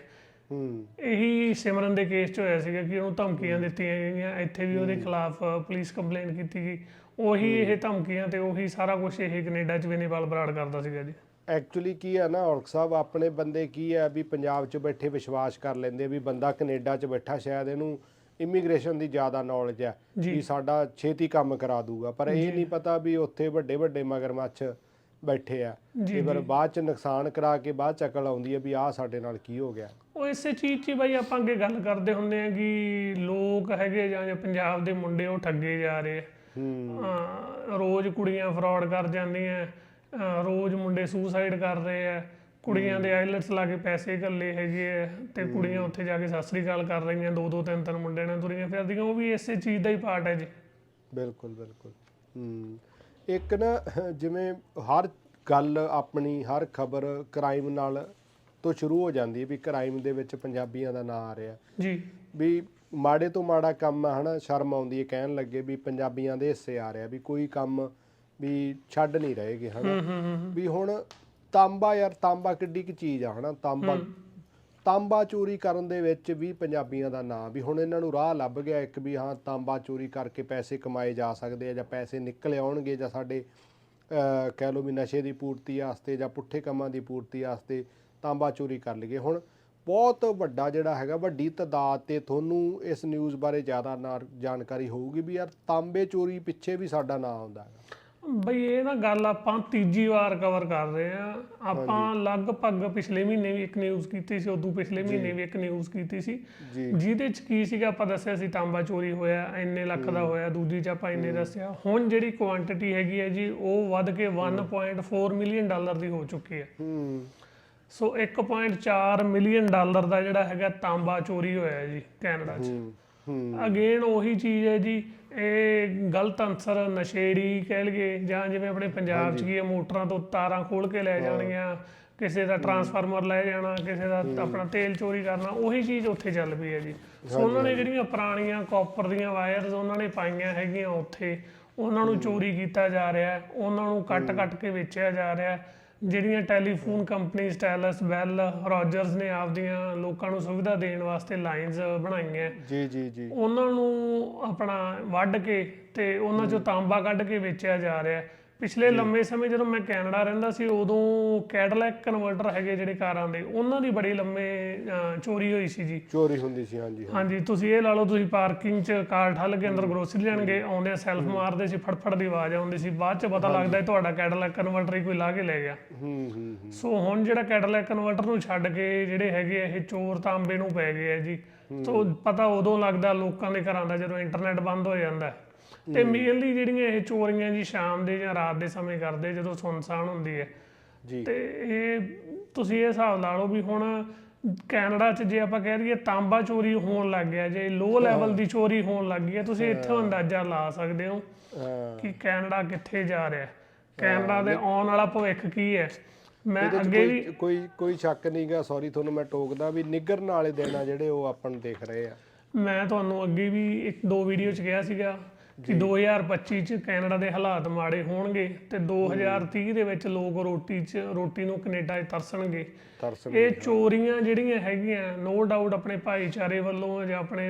ਹੂੰ। ਇਹੀ ਸਿਮਰਨ ਦੇ ਕੇਸ 'ਚ ਹੋਇਆ ਸੀਗਾ ਕਿ ਉਹਨੂੰ ਧਮਕੀਆਂ ਦਿੱਤੀਆਂ ਗਈਆਂ ਇੱਥੇ ਵੀ ਉਹਦੇ ਖਿਲਾਫ ਪੁਲਿਸ ਕੰਪਲੇਂਟ ਕੀਤੀ ਗਈ। ਉਹੀ ਇਹ ਧਮਕੀਆਂ ਤੇ ਉਹੀ ਸਾਰਾ ਕੁਝ ਇਹ ਕੈਨੇਡਾ 'ਚ ਵੇਨੇਵਾਲ ਬਰਾੜ ਕਰਦਾ ਸੀਗਾ ਜੀ। ਐਕਚੁਅਲੀ ਕੀ ਹੈ ਨਾ ਔਲਖ ਸਾਹਿਬ ਆਪਣੇ ਬੰਦੇ ਕੀ ਹੈ ਵੀ ਪੰਜਾਬ 'ਚ ਬੈਠੇ ਵਿਸ਼ਵਾਸ ਕਰ ਲੈਂਦੇ ਵੀ ਬੰਦਾ ਕੈਨੇਡਾ 'ਚ ਬੈਠਾ ਸ਼ਾਇਦ ਇਹਨੂੰ ਇਮੀਗ੍ਰੇਸ਼ਨ ਦੀ ਜ਼ਿਆਦਾ ਨੌਲੇਜ ਹੈ। ਵੀ ਸਾਡਾ ਛੇਤੀ ਕੰਮ ਕਰਾ ਦੂਗਾ। ਪਰ ਇਹ ਨਹੀਂ ਪਤਾ ਵੀ ਉੱਥੇ ਵੱਡੇ ਵੱਡੇ ਮਗਰਮੱਛ ਬੈਠੇ ਆ। ਤੇ ਪਰ ਬਾਅਦ ਚ ਨੁਕਸਾਨ ਕਰਾ ਕੇ ਬਾਅਦ ਚ ਅਕਲ ਆਉਂਦੀ ਹੈ ਵੀ ਆਹ ਸਾਡੇ ਨਾਲ ਕੀ ਹੋ ਗਿਆ। ਉਹ ਇਸੇ ਚੀਜ਼ 'ਚ ਬਾਈ ਆਪਾਂ ਅੱਗੇ ਗੱਲ ਕਰਦੇ ਹੁੰਦੇ ਆ ਕਿ ਲੋਕ ਹੈਗੇ ਜਾਂ ਪੰਜਾਬ ਦੇ ਮੁੰਡੇ ਉਹ ਠੱਗੇ ਜਾ ਰਹੇ ਆ। ਰੋਜ਼ ਕੁੜੀਆਂ ਫਰਾਡ ਕਰ ਜਾਂਦੀਆਂ ਰੋਜ਼ ਮੁੰਡੇ ਸੁਸਾਈਡ ਕਰ ਰਹੇ ਆ ਕੁੜੀਆਂ ਦੇ ਆਈਲੈਟਸ ਲਾ ਕੇ ਪੈਸੇ ਇਕੱਲੇ ਹੈਗੇ ਆ ਤੇ ਕੁੜੀਆਂ ਉੱਥੇ ਜਾ ਕੇ ਸਤਿ ਸ੍ਰੀ ਅਕਾਲ ਕਰ ਰਹੀਆਂ ਦੋ ਦੋ ਤਿੰਨ ਤਿੰਨ ਮੁੰਡਿਆਂ ਨਾਲ ਤੁਰੀਆਂ ਫਿਰਦੀਆਂ ਉਹ ਵੀ ਇਸੇ ਚੀਜ਼ ਦਾ ਹੀ ਪਾਰਟ ਹੈ ਜੀ। ਬਿਲਕੁਲ ਬਿਲਕੁਲ। ਹੂੰ ਇੱਕ ਨਾ ਜਿਵੇਂ ਹਰ ਗੱਲ ਆਪਣੀ ਹਰ ਖਬਰ ਕ੍ਰਾਈਮ ਨਾਲ ਤੋਂ ਸ਼ੁਰੂ ਹੋ ਜਾਂਦੀ ਹੈ ਵੀ ਕ੍ਰਾਈਮ ਦੇ ਵਿੱਚ ਪੰਜਾਬੀਆਂ ਦਾ ਨਾਂ ਆ ਰਿਹਾ। ਜੀ। ਵੀ ਮਾੜੇ ਤੋਂ ਮਾੜਾ ਕੰਮ ਆ ਹਨਾ ਸ਼ਰਮ ਆਉਂਦੀ ਹੈ ਕਹਿਣ ਲੱਗੇ ਵੀ ਪੰਜਾਬੀਆਂ ਦੇ ਹਿੱਸੇ ਆ ਰਿਹਾ ਵੀ ਕੋਈ ਕੰਮ ਵੀ ਛੱਡ ਨਹੀਂ ਰਹੇਗੇ ਹਨਾ। ਹੂੰ ਹੂੰ ਹੂੰ ਵੀ ਹੁਣ ਤਾਂਬਾ ਯਾਰ ਤਾਂਬਾ ਕਿੱਡੀ ਕੀ ਚੀਜ਼ ਆ ਹਨਾ ਤਾਂਬਾ। ਤਾਂਬਾ ਚੋਰੀ ਕਰਨ ਦੇ ਵਿੱਚ ਵੀ ਪੰਜਾਬੀਆਂ ਦਾ ਨਾਂ ਵੀ ਹੁਣ ਇਹਨਾਂ ਨੂੰ ਰਾਹ ਲੱਭ ਗਿਆ ਇੱਕ ਵੀ ਹਾਂ ਤਾਂਬਾ ਚੋਰੀ ਕਰਕੇ ਪੈਸੇ ਕਮਾਏ ਜਾ ਸਕਦੇ ਆ ਜਾਂ ਪੈਸੇ ਨਿਕਲ ਆਉਣਗੇ ਜਾਂ ਸਾਡੇ ਕਹਿ ਲਓ ਵੀ ਨਸ਼ੇ ਦੀ ਪੂਰਤੀ ਵਾਸਤੇ ਜਾਂ ਪੁੱਠੇ ਕੰਮਾਂ ਦੀ ਪੂਰਤੀ ਵਾਸਤੇ ਤਾਂਬਾ ਚੋਰੀ ਕਰ ਲਈਏ। ਹੁਣ ਬਹੁਤ ਵੱਡਾ ਜਿਹੜਾ ਹੈਗਾ ਵੱਡੀ ਤਦਾਦ ਤੇ ਤੁਹਾਨੂੰ ਇਸ ਨਿਊਜ਼ ਬਾਰੇ ਜ਼ਿਆਦਾ ਜਾਣਕਾਰੀ ਹੋਊਗੀ ਵੀ ਯਾਰ ਤਾਂਬੇ ਚੋਰੀ ਪਿੱਛੇ ਵੀ ਸਾਡਾ ਨਾਂ ਆਉਂਦਾ ਹੈਗਾ। ਬਈ ਇਹ ਨਾ ਗੱਲ ਆਪਾਂ ਤੀਜੀ ਵਾਰ ਕਵਰ ਕਰ ਰਹੇ ਆ ਆਪਾਂ ਲਗਭਗ ਪਿਛਲੇ ਮਹੀਨੇ ਵੀ ਇੱਕ ਨਿਊਜ਼ ਕੀਤੀ ਸੀ ਉਦੋਂ ਪਿਛਲੇ ਮਹੀਨੇ ਵੀ ਇੱਕ ਨਿਊਜ਼ ਕੀਤੀ ਸੀ। ਜਿਹਦੇ ਚ ਕੀ ਸੀਗਾ ਆਪਾਂ ਦੱਸਿਆ ਸੀ ਤਾਂਬਾ ਚੋਰੀ ਹੋਇਆ ਇੰਨੇ ਲੱਖ ਦਾ ਹੋਇਆ ਦੂਜੀ ਚ ਆਪਾਂ ਇੰਨੇ ਦੱਸਿਆ। ਹੁਣ ਜਿਹੜੀ ਕੁਆਂਟੀਟੀ ਹੈਗੀ ਹੈ ਜੀ ਉਹ ਵੱਧ ਕੇ 1.4 ਮਿਲੀਅਨ ਡਾਲਰ ਦੀ ਹੋ ਚੁੱਕੀ ਹੈ। ਹੂੰ। ਸੋ 1.4 ਮਿਲੀਅਨ ਡਾਲਰ ਦਾ ਜਿਹੜਾ ਹੈਗਾ ਤਾਂਬਾ ਚੋਰੀ ਹੋਇਆ ਜੀ ਕੈਨੇਡਾ 'ਚ। ਅਗੇਨ ਉਹੀ ਚੀਜ਼ ਹੈ ਜੀ ਇਹ ਗਲਤ ਅੰਸਰ ਨਸ਼ੇੜੀ ਕਹਿ ਲਈਏ ਜਾਂ ਜਿਵੇਂ ਆਪਣੇ ਪੰਜਾਬ 'ਚ ਕੀ ਮੋਟਰਾਂ ਤੋਂ ਤਾਰਾਂ ਖੋਲ ਕੇ ਲੈ ਜਾਣੀਆਂ ਕਿਸੇ ਦਾ ਟਰਾਂਸਫਾਰਮਰ ਲੈ ਜਾਣਾ ਕਿਸੇ ਦਾ ਆਪਣਾ ਤੇਲ ਚੋਰੀ ਕਰਨਾ ਉਹੀ ਚੀਜ਼ ਉੱਥੇ ਚੱਲ ਪਈ ਹੈ ਜੀ। ਸੋ ਉਹਨਾਂ ਨੇ ਜਿਹੜੀਆਂ ਪੁਰਾਣੀਆਂ ਕਾਪਰ ਦੀਆਂ ਵਾਇਰਸ ਉਹਨਾਂ ਨੇ ਪਾਈਆਂ ਹੈਗੀਆਂ ਉੱਥੇ ਉਹਨਾਂ ਨੂੰ ਚੋਰੀ ਕੀਤਾ ਜਾ ਰਿਹਾ ਉਹਨਾਂ ਨੂੰ ਕੱਟ-ਕੱਟ ਕੇ ਵੇਚਿਆ ਜਾ ਰਿਹਾ ਹੈ। ਜਿਹੜੀਆਂ telephone company Telus Bell Rogers ਨੇ ਆਪਦੀਆਂ ਲੋਕਾਂ ਨੂੰ ਸੁਵਿਧਾ ਦੇਣ ਵਾਸਤੇ ਲਾਈਨਸ ਬਣਾਈਆਂ ਜੀ ਜੀ ਜੀ ਉਹਨਾਂ ਨੂੰ ਆਪਣਾ ਵੱਢ ਕੇ ਤੇ ਉਹਨਾਂ ਚੋਂ ਤਾਂਬਾ ਕੱਢ ਕੇ ਵੇਚਿਆ ਜਾ ਰਿਹਾ ਹੈ। ਪਿਛਲੇ ਲੰਮੇ ਸਮੇਂ ਜਦੋਂ ਮੈਂ ਕੈਨੇਡਾ ਰਹਿੰਦਾ ਸੀ ਉਦੋਂ ਕੈਡਲੈਕ ਕਨਵਰਟਰ ਹੈਗੇ ਜਿਹੜੇ ਕਾਰਾਂ ਦੇ ਉਹਨਾਂ ਦੀ ਬੜੀ ਲੰਮੇ ਚੋਰੀ ਹੋਈ ਸੀ ਜੀ। ਚੋਰੀ ਹੁੰਦੀ ਸੀ ਹਾਂਜੀ ਹਾਂ ਹਾਂਜੀ ਤੁਸੀਂ ਇਹ ਲਾ ਲਓ ਤੁਸੀਂ ਪਾਰਕਿੰਗ 'ਚ ਕਾਰ ਠੱਲ ਕੇ ਅੰਦਰ ਗਰੋਸਰੀ ਲੈਣਗੇ ਆਉਂਦੇ ਸੈਲਫ ਮਾਰਦੇ ਸੀ ਫੜਫੜ ਦੀ ਆਵਾਜ਼ ਆਉਂਦੀ ਸੀ ਬਾਅਦ 'ਚ ਪਤਾ ਲੱਗਦਾ ਇਹ ਤੁਹਾਡਾ ਕੈਡਲੈਕ ਕਨਵਰਟਰ ਹੀ ਕੋਈ ਲਾ ਕੇ ਲੈ ਗਿਆ। ਹੂੰ ਹੂੰ ਹੂੰ। ਸੋ ਹੁਣ ਜਿਹੜਾ ਕੈਡਲੈਕ ਕਨਵਰਟਰ ਨੂੰ ਛੱਡ ਕੇ ਜਿਹੜੇ ਹੈਗੇ ਇਹ ਚੋਰ ਤਾਂਬੇ ਨੂੰ ਪੈ ਗਏ ਆ ਜੀ। ਸੋ ਪਤਾ ਉਦੋਂ ਲੱਗਦਾ ਲੋਕਾਂ ਦੇ ਘਰਾਂ ਦਾ ਜਦੋਂ ਇੰਟਰਨੈਟ ਬੰਦ ਹੋ ਜਾਂਦਾ। ਹੈ। ਤੇ ਮੇਨਲੀ ਜਿਹੜੀਆਂ ਇਹ ਚੋਰੀਆਂ ਜੀ ਸ਼ਾਮ ਦੇ ਜਾਂ ਰਾਤ ਦੇ ਸਮੇਂ ਕਰਦੇ ਜਦੋਂ ਸੁੰਨਸਾਨ ਹੁੰਦੀ ਹੈ। ਜੀ। ਤੇ ਇਹ ਤੁਸੀਂ ਇਹ ਹਿਸਾਬ ਲਾ ਲਓ ਵੀ ਹੁਣ ਕੈਨੇਡਾ 'ਚ ਜੇ ਆਪਾਂ ਕਹਿ ਦਈਏ ਤਾਂਬਾ ਚੋਰੀ ਹੋਣ ਲੱਗ ਗਿਆ ਜੇ ਲੋ ਲੈਵਲ ਦੀ ਚੋਰੀ ਹੋਣ ਲੱਗ ਗਈ ਹੈ ਤੁਸੀਂ ਇੱਥੋਂ ਅੰਦਾਜ਼ਾ ਲਾ ਸਕਦੇ ਹੋ ਕਿ ਕੈਨੇਡਾ ਕਿੱਥੇ ਜਾ ਰਿਹਾ ਹੈ। ਕੈਨੇਡਾ ਦੇ ਆਉਣ ਵਾਲਾ ਭਵਿੱਖ ਕੀ ਹੈ? ਮੈਂ ਅੱਗੇ ਵੀ ਕੋਈ ਕੋਈ ਸ਼ੱਕ ਨਹੀਂਗਾ ਸੌਰੀ ਤੁਹਾਨੂੰ ਮੈਂ ਟੋਕਦਾ ਵੀ ਨਿੱਗਰਨ ਵਾਲੇ ਦਿਨ ਆ ਜਿਹੜੇ ਉਹ ਆਪਾਂ ਨੂੰ ਦੇਖ ਰਹੇ ਆ। ਮੈਂ ਤੁਹਾਨੂੰ ਅੱਗੇ ਵੀ ਇੱਕ ਦੋ ਵੀਡੀਓ ਚ ਕਿਹਾ ਸੀਗਾ ਕਿ 2025 ਚ ਕੈਨੇਡਾ ਦੇ ਹਾਲਾਤ ਮਾੜੇ ਹੋਣਗੇ ਤੇ 2030 ਦੇ ਵਿੱਚ ਲੋਕ ਰੋਟੀ ਚ ਰੋਟੀ ਨੂੰ ਕੈਨੇਡਾ 'ਚ ਤਰਸਣਗੇ। ਤਰਸ ਇਹ ਚੋਰੀਆਂ ਜਿਹੜੀਆਂ ਹੈਗੀਆਂ ਨੋ ਡਾਊਟ ਆਪਣੇ ਭਾਈਚਾਰੇ ਵੱਲੋਂ ਜਾਂ ਆਪਣੇ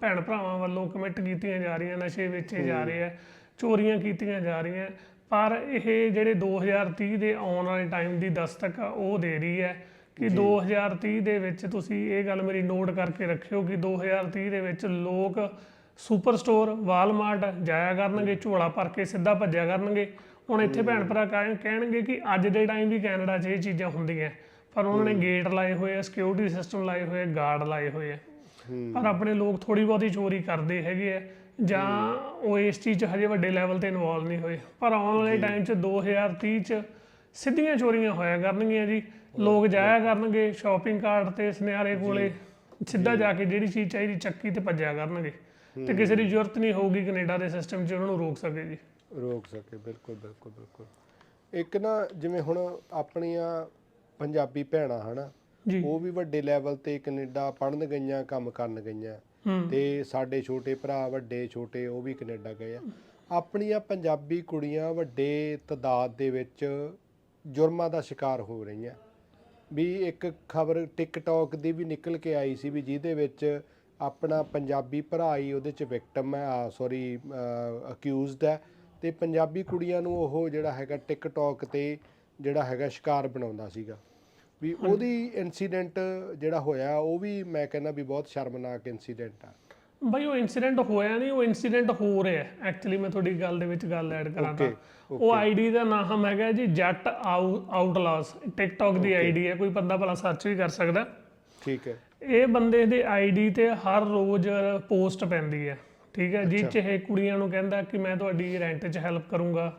ਭੈਣ ਭਰਾਵਾਂ ਵੱਲੋਂ ਕਮਿਟ ਕੀਤੀਆਂ ਜਾ ਰਹੀਆਂ ਨਸ਼ੇ ਵੇਚੇ ਜਾ ਰਹੇ ਆ ਚੋਰੀਆਂ ਕੀਤੀਆਂ ਜਾ ਰਹੀਆਂ ਪਰ ਇਹ ਜਿਹੜੇ 2030 ਦੇ ਆਉਣ ਵਾਲੇ ਟਾਈਮ ਦੀ ਦਸਤਕ ਆ ਉਹ ਦੇ ਰਹੀ ਹੈ ਕਿ 2030 ਦੇ ਵਿੱਚ ਤੁਸੀਂ ਇਹ ਗੱਲ ਮੇਰੀ ਨੋਟ ਕਰਕੇ ਰੱਖਿਓ ਕਿ 2030 ਦੇ ਵਿੱਚ ਲੋਕ ਸੁਪਰ ਸਟੋਰ ਵਾਲਮਾਰਟ ਜਾਇਆ ਕਰਨਗੇ ਝੋਲਾ ਭਰ ਕੇ ਸਿੱਧਾ ਭੱਜਿਆ ਕਰਨਗੇ। ਹੁਣ ਇੱਥੇ ਭੈਣ ਭਰਾ ਕਹਿ- ਕਹਿਣਗੇ ਕਿ ਅੱਜ ਦੇ ਟਾਈਮ ਵੀ ਕੈਨੇਡਾ 'ਚ ਇਹ ਚੀਜ਼ਾਂ ਹੁੰਦੀਆਂ। ਪਰ ਉਹਨਾਂ ਨੇ ਗੇਟ ਲਾਏ ਹੋਏ ਆ ਸਿਕਿਉਰਿਟੀ ਸਿਸਟਮ ਲਾਏ ਹੋਏ ਆ ਗਾਰਡ ਲਾਏ ਹੋਏ ਆ। ਪਰ ਆਪਣੇ ਲੋਕ ਥੋੜੀ ਬਹੁਤੀ ਚੋਰੀ ਕਰਦੇ ਹੈਗੇ ਆ ਜਾਂ ਉਹ ਇਸ ਚੀਜ਼ 'ਚ ਹਜੇ ਵੱਡੇ ਲੈਵਲ ਤੇ ਇਨਵੋਲਵ ਨਹੀਂ ਹੋਏ। ਪਰ ਆਉਣ ਵਾਲੇ ਟਾਈਮ 'ਚ 2030 'ਚ ਸਿੱਧੀਆਂ ਚੋਰੀਆਂ ਹੋਇਆ ਕਰਨਗੀਆਂ ਜੀ। ਲੋਕ ਜਾਇਆ ਕਰਨਗੇ ਸ਼ਾਪਿੰਗ ਕਾਰਟ ਤੇ ਸੁਨਿਆਰੇ ਕੋਲੇ ਸਿੱਧਾ ਜਾ ਕੇ ਜਿਹੜੀ ਚੀਜ਼ ਚਾਹੀਦੀ ਚੱਕੀ ਤੇ ਭੱਜਿਆ ਕਰਨਗੇ। ਤੇ ਕਿਸੇ ਦੀ ਜ਼ਰੂਰਤ ਨਹੀਂ ਹੋਊਗੀ ਕੈਨੇਡਾ ਦੇ ਸਿਸਟਮ 'ਚ ਉਹਨਾਂ ਨੂੰ ਰੋਕ ਸਕੇ ਜੀ। ਰੋਕ ਸਕੇ ਬਿਲਕੁਲ ਬਿਲਕੁਲ ਬਿਲਕੁਲ। ਇੱਕ ਨਾ ਜਿਵੇਂ ਹੁਣ ਆਪਣੀਆਂ ਪੰਜਾਬੀ ਭੈਣਾਂ ਹਨਾ ਉਹ ਵੀ ਵੱਡੇ ਲੈਵਲ ਤੇ ਕੈਨੇਡਾ ਪੜਨ ਗਈਆਂ ਕੰਮ ਕਰਨ ਗਈਆਂ। ਤੇ ਸਾਡੇ ਛੋਟੇ ਭਰਾ ਵੱਡੇ ਛੋਟੇ ਉਹ ਵੀ ਕੈਨੇਡਾ ਗਏ ਆ। ਆਪਣੀਆਂ ਪੰਜਾਬੀ ਕੁੜੀਆਂ ਵੱਡੇ ਤਦਾਦ ਦੇ ਵਿੱਚ ਜੁਰਮਾਂ ਦਾ ਸ਼ਿਕਾਰ ਹੋ ਰਹੀਆਂ। ਵੀ ਇੱਕ ਖਬਰ ਟਿਕਟੌਕ ਦੀ ਵੀ ਨਿਕਲ ਕੇ ਆਈ ਸੀ ਵੀ ਜਿਹਦੇ ਵਿੱਚ ਆਪਣਾ ਪੰਜਾਬੀ ਭਰਾ ਹੀ ਉਹਦੇ ਚ ਵਿਕਟਮ ਹੈ ਸੌਰੀ ਅਕਿਊਜ਼ਡ ਹੈ। ਤੇ ਪੰਜਾਬੀ ਕੁੜੀਆਂ ਨੂੰ ਉਹ ਜਿਹੜਾ ਹੈਗਾ ਟਿਕਟੌਕ ਤੇ ਜਿਹੜਾ ਹੈਗਾ ਸ਼ਿਕਾਰ ਬਣਾਉਂਦਾ ਸੀਗਾ। ਵੀ ਉਹਦੀ ਇਨਸੀਡੈਂਟ ਜਿਹੜਾ ਹੋਇਆ ਉਹ ਵੀ ਮੈਂ ਕਹਿੰਦਾ ਵੀ ਬਹੁਤ ਸ਼ਰਮਨਾਕ ਇਨਸੀਡੈਂਟ ਆ। ਬਈ ਉਹ ਇਨਸੀਡੈਂਟ ਹੋਇਆ ਨਹੀਂ ਉਹ ਇਨਸੀਡੈਂਟ ਹੋ ਰਿਹਾ ਐਕਚੁਅਲੀ ਮੈਂ ਤੁਹਾਡੀ ਗੱਲ ਦੇ ਵਿੱਚ ਗੱਲ ਐਡ ਕਰਾਂ ਤਾਂ। ਉਹ ਆਈਡੀ ਦਾ ਨਾਮ ਹੈਗਾ ਜੀ ਜੱਟ ਆਊਟਲਾਸ ਟਿਕਟੌਕ ਦੀ ਆਈਡੀ ਹੈ ਕੋਈ ਬੰਦਾ ਭਲਾ ਸਰਚ ਵੀ ਕਰ ਸਕਦਾ। ਠੀਕ ਹੈ। ਇਹ ਬੰਦੇ ਦੇ ਆਈਡੀ ਤੇ ਹਰ ਰੋਜ਼ ਪੋਸਟ ਪੈਂਦੀ ਹੈ ਠੀਕ ਹੈ ਜਿਹ ਚ ਇਹ ਕੁੜੀਆਂ ਨੂੰ ਕਹਿੰਦਾ ਕਿ ਮੈਂ ਤੁਹਾਡੀ ਰੈਂਟ 'ਚ ਹੈਲਪ ਕਰੂੰਗਾ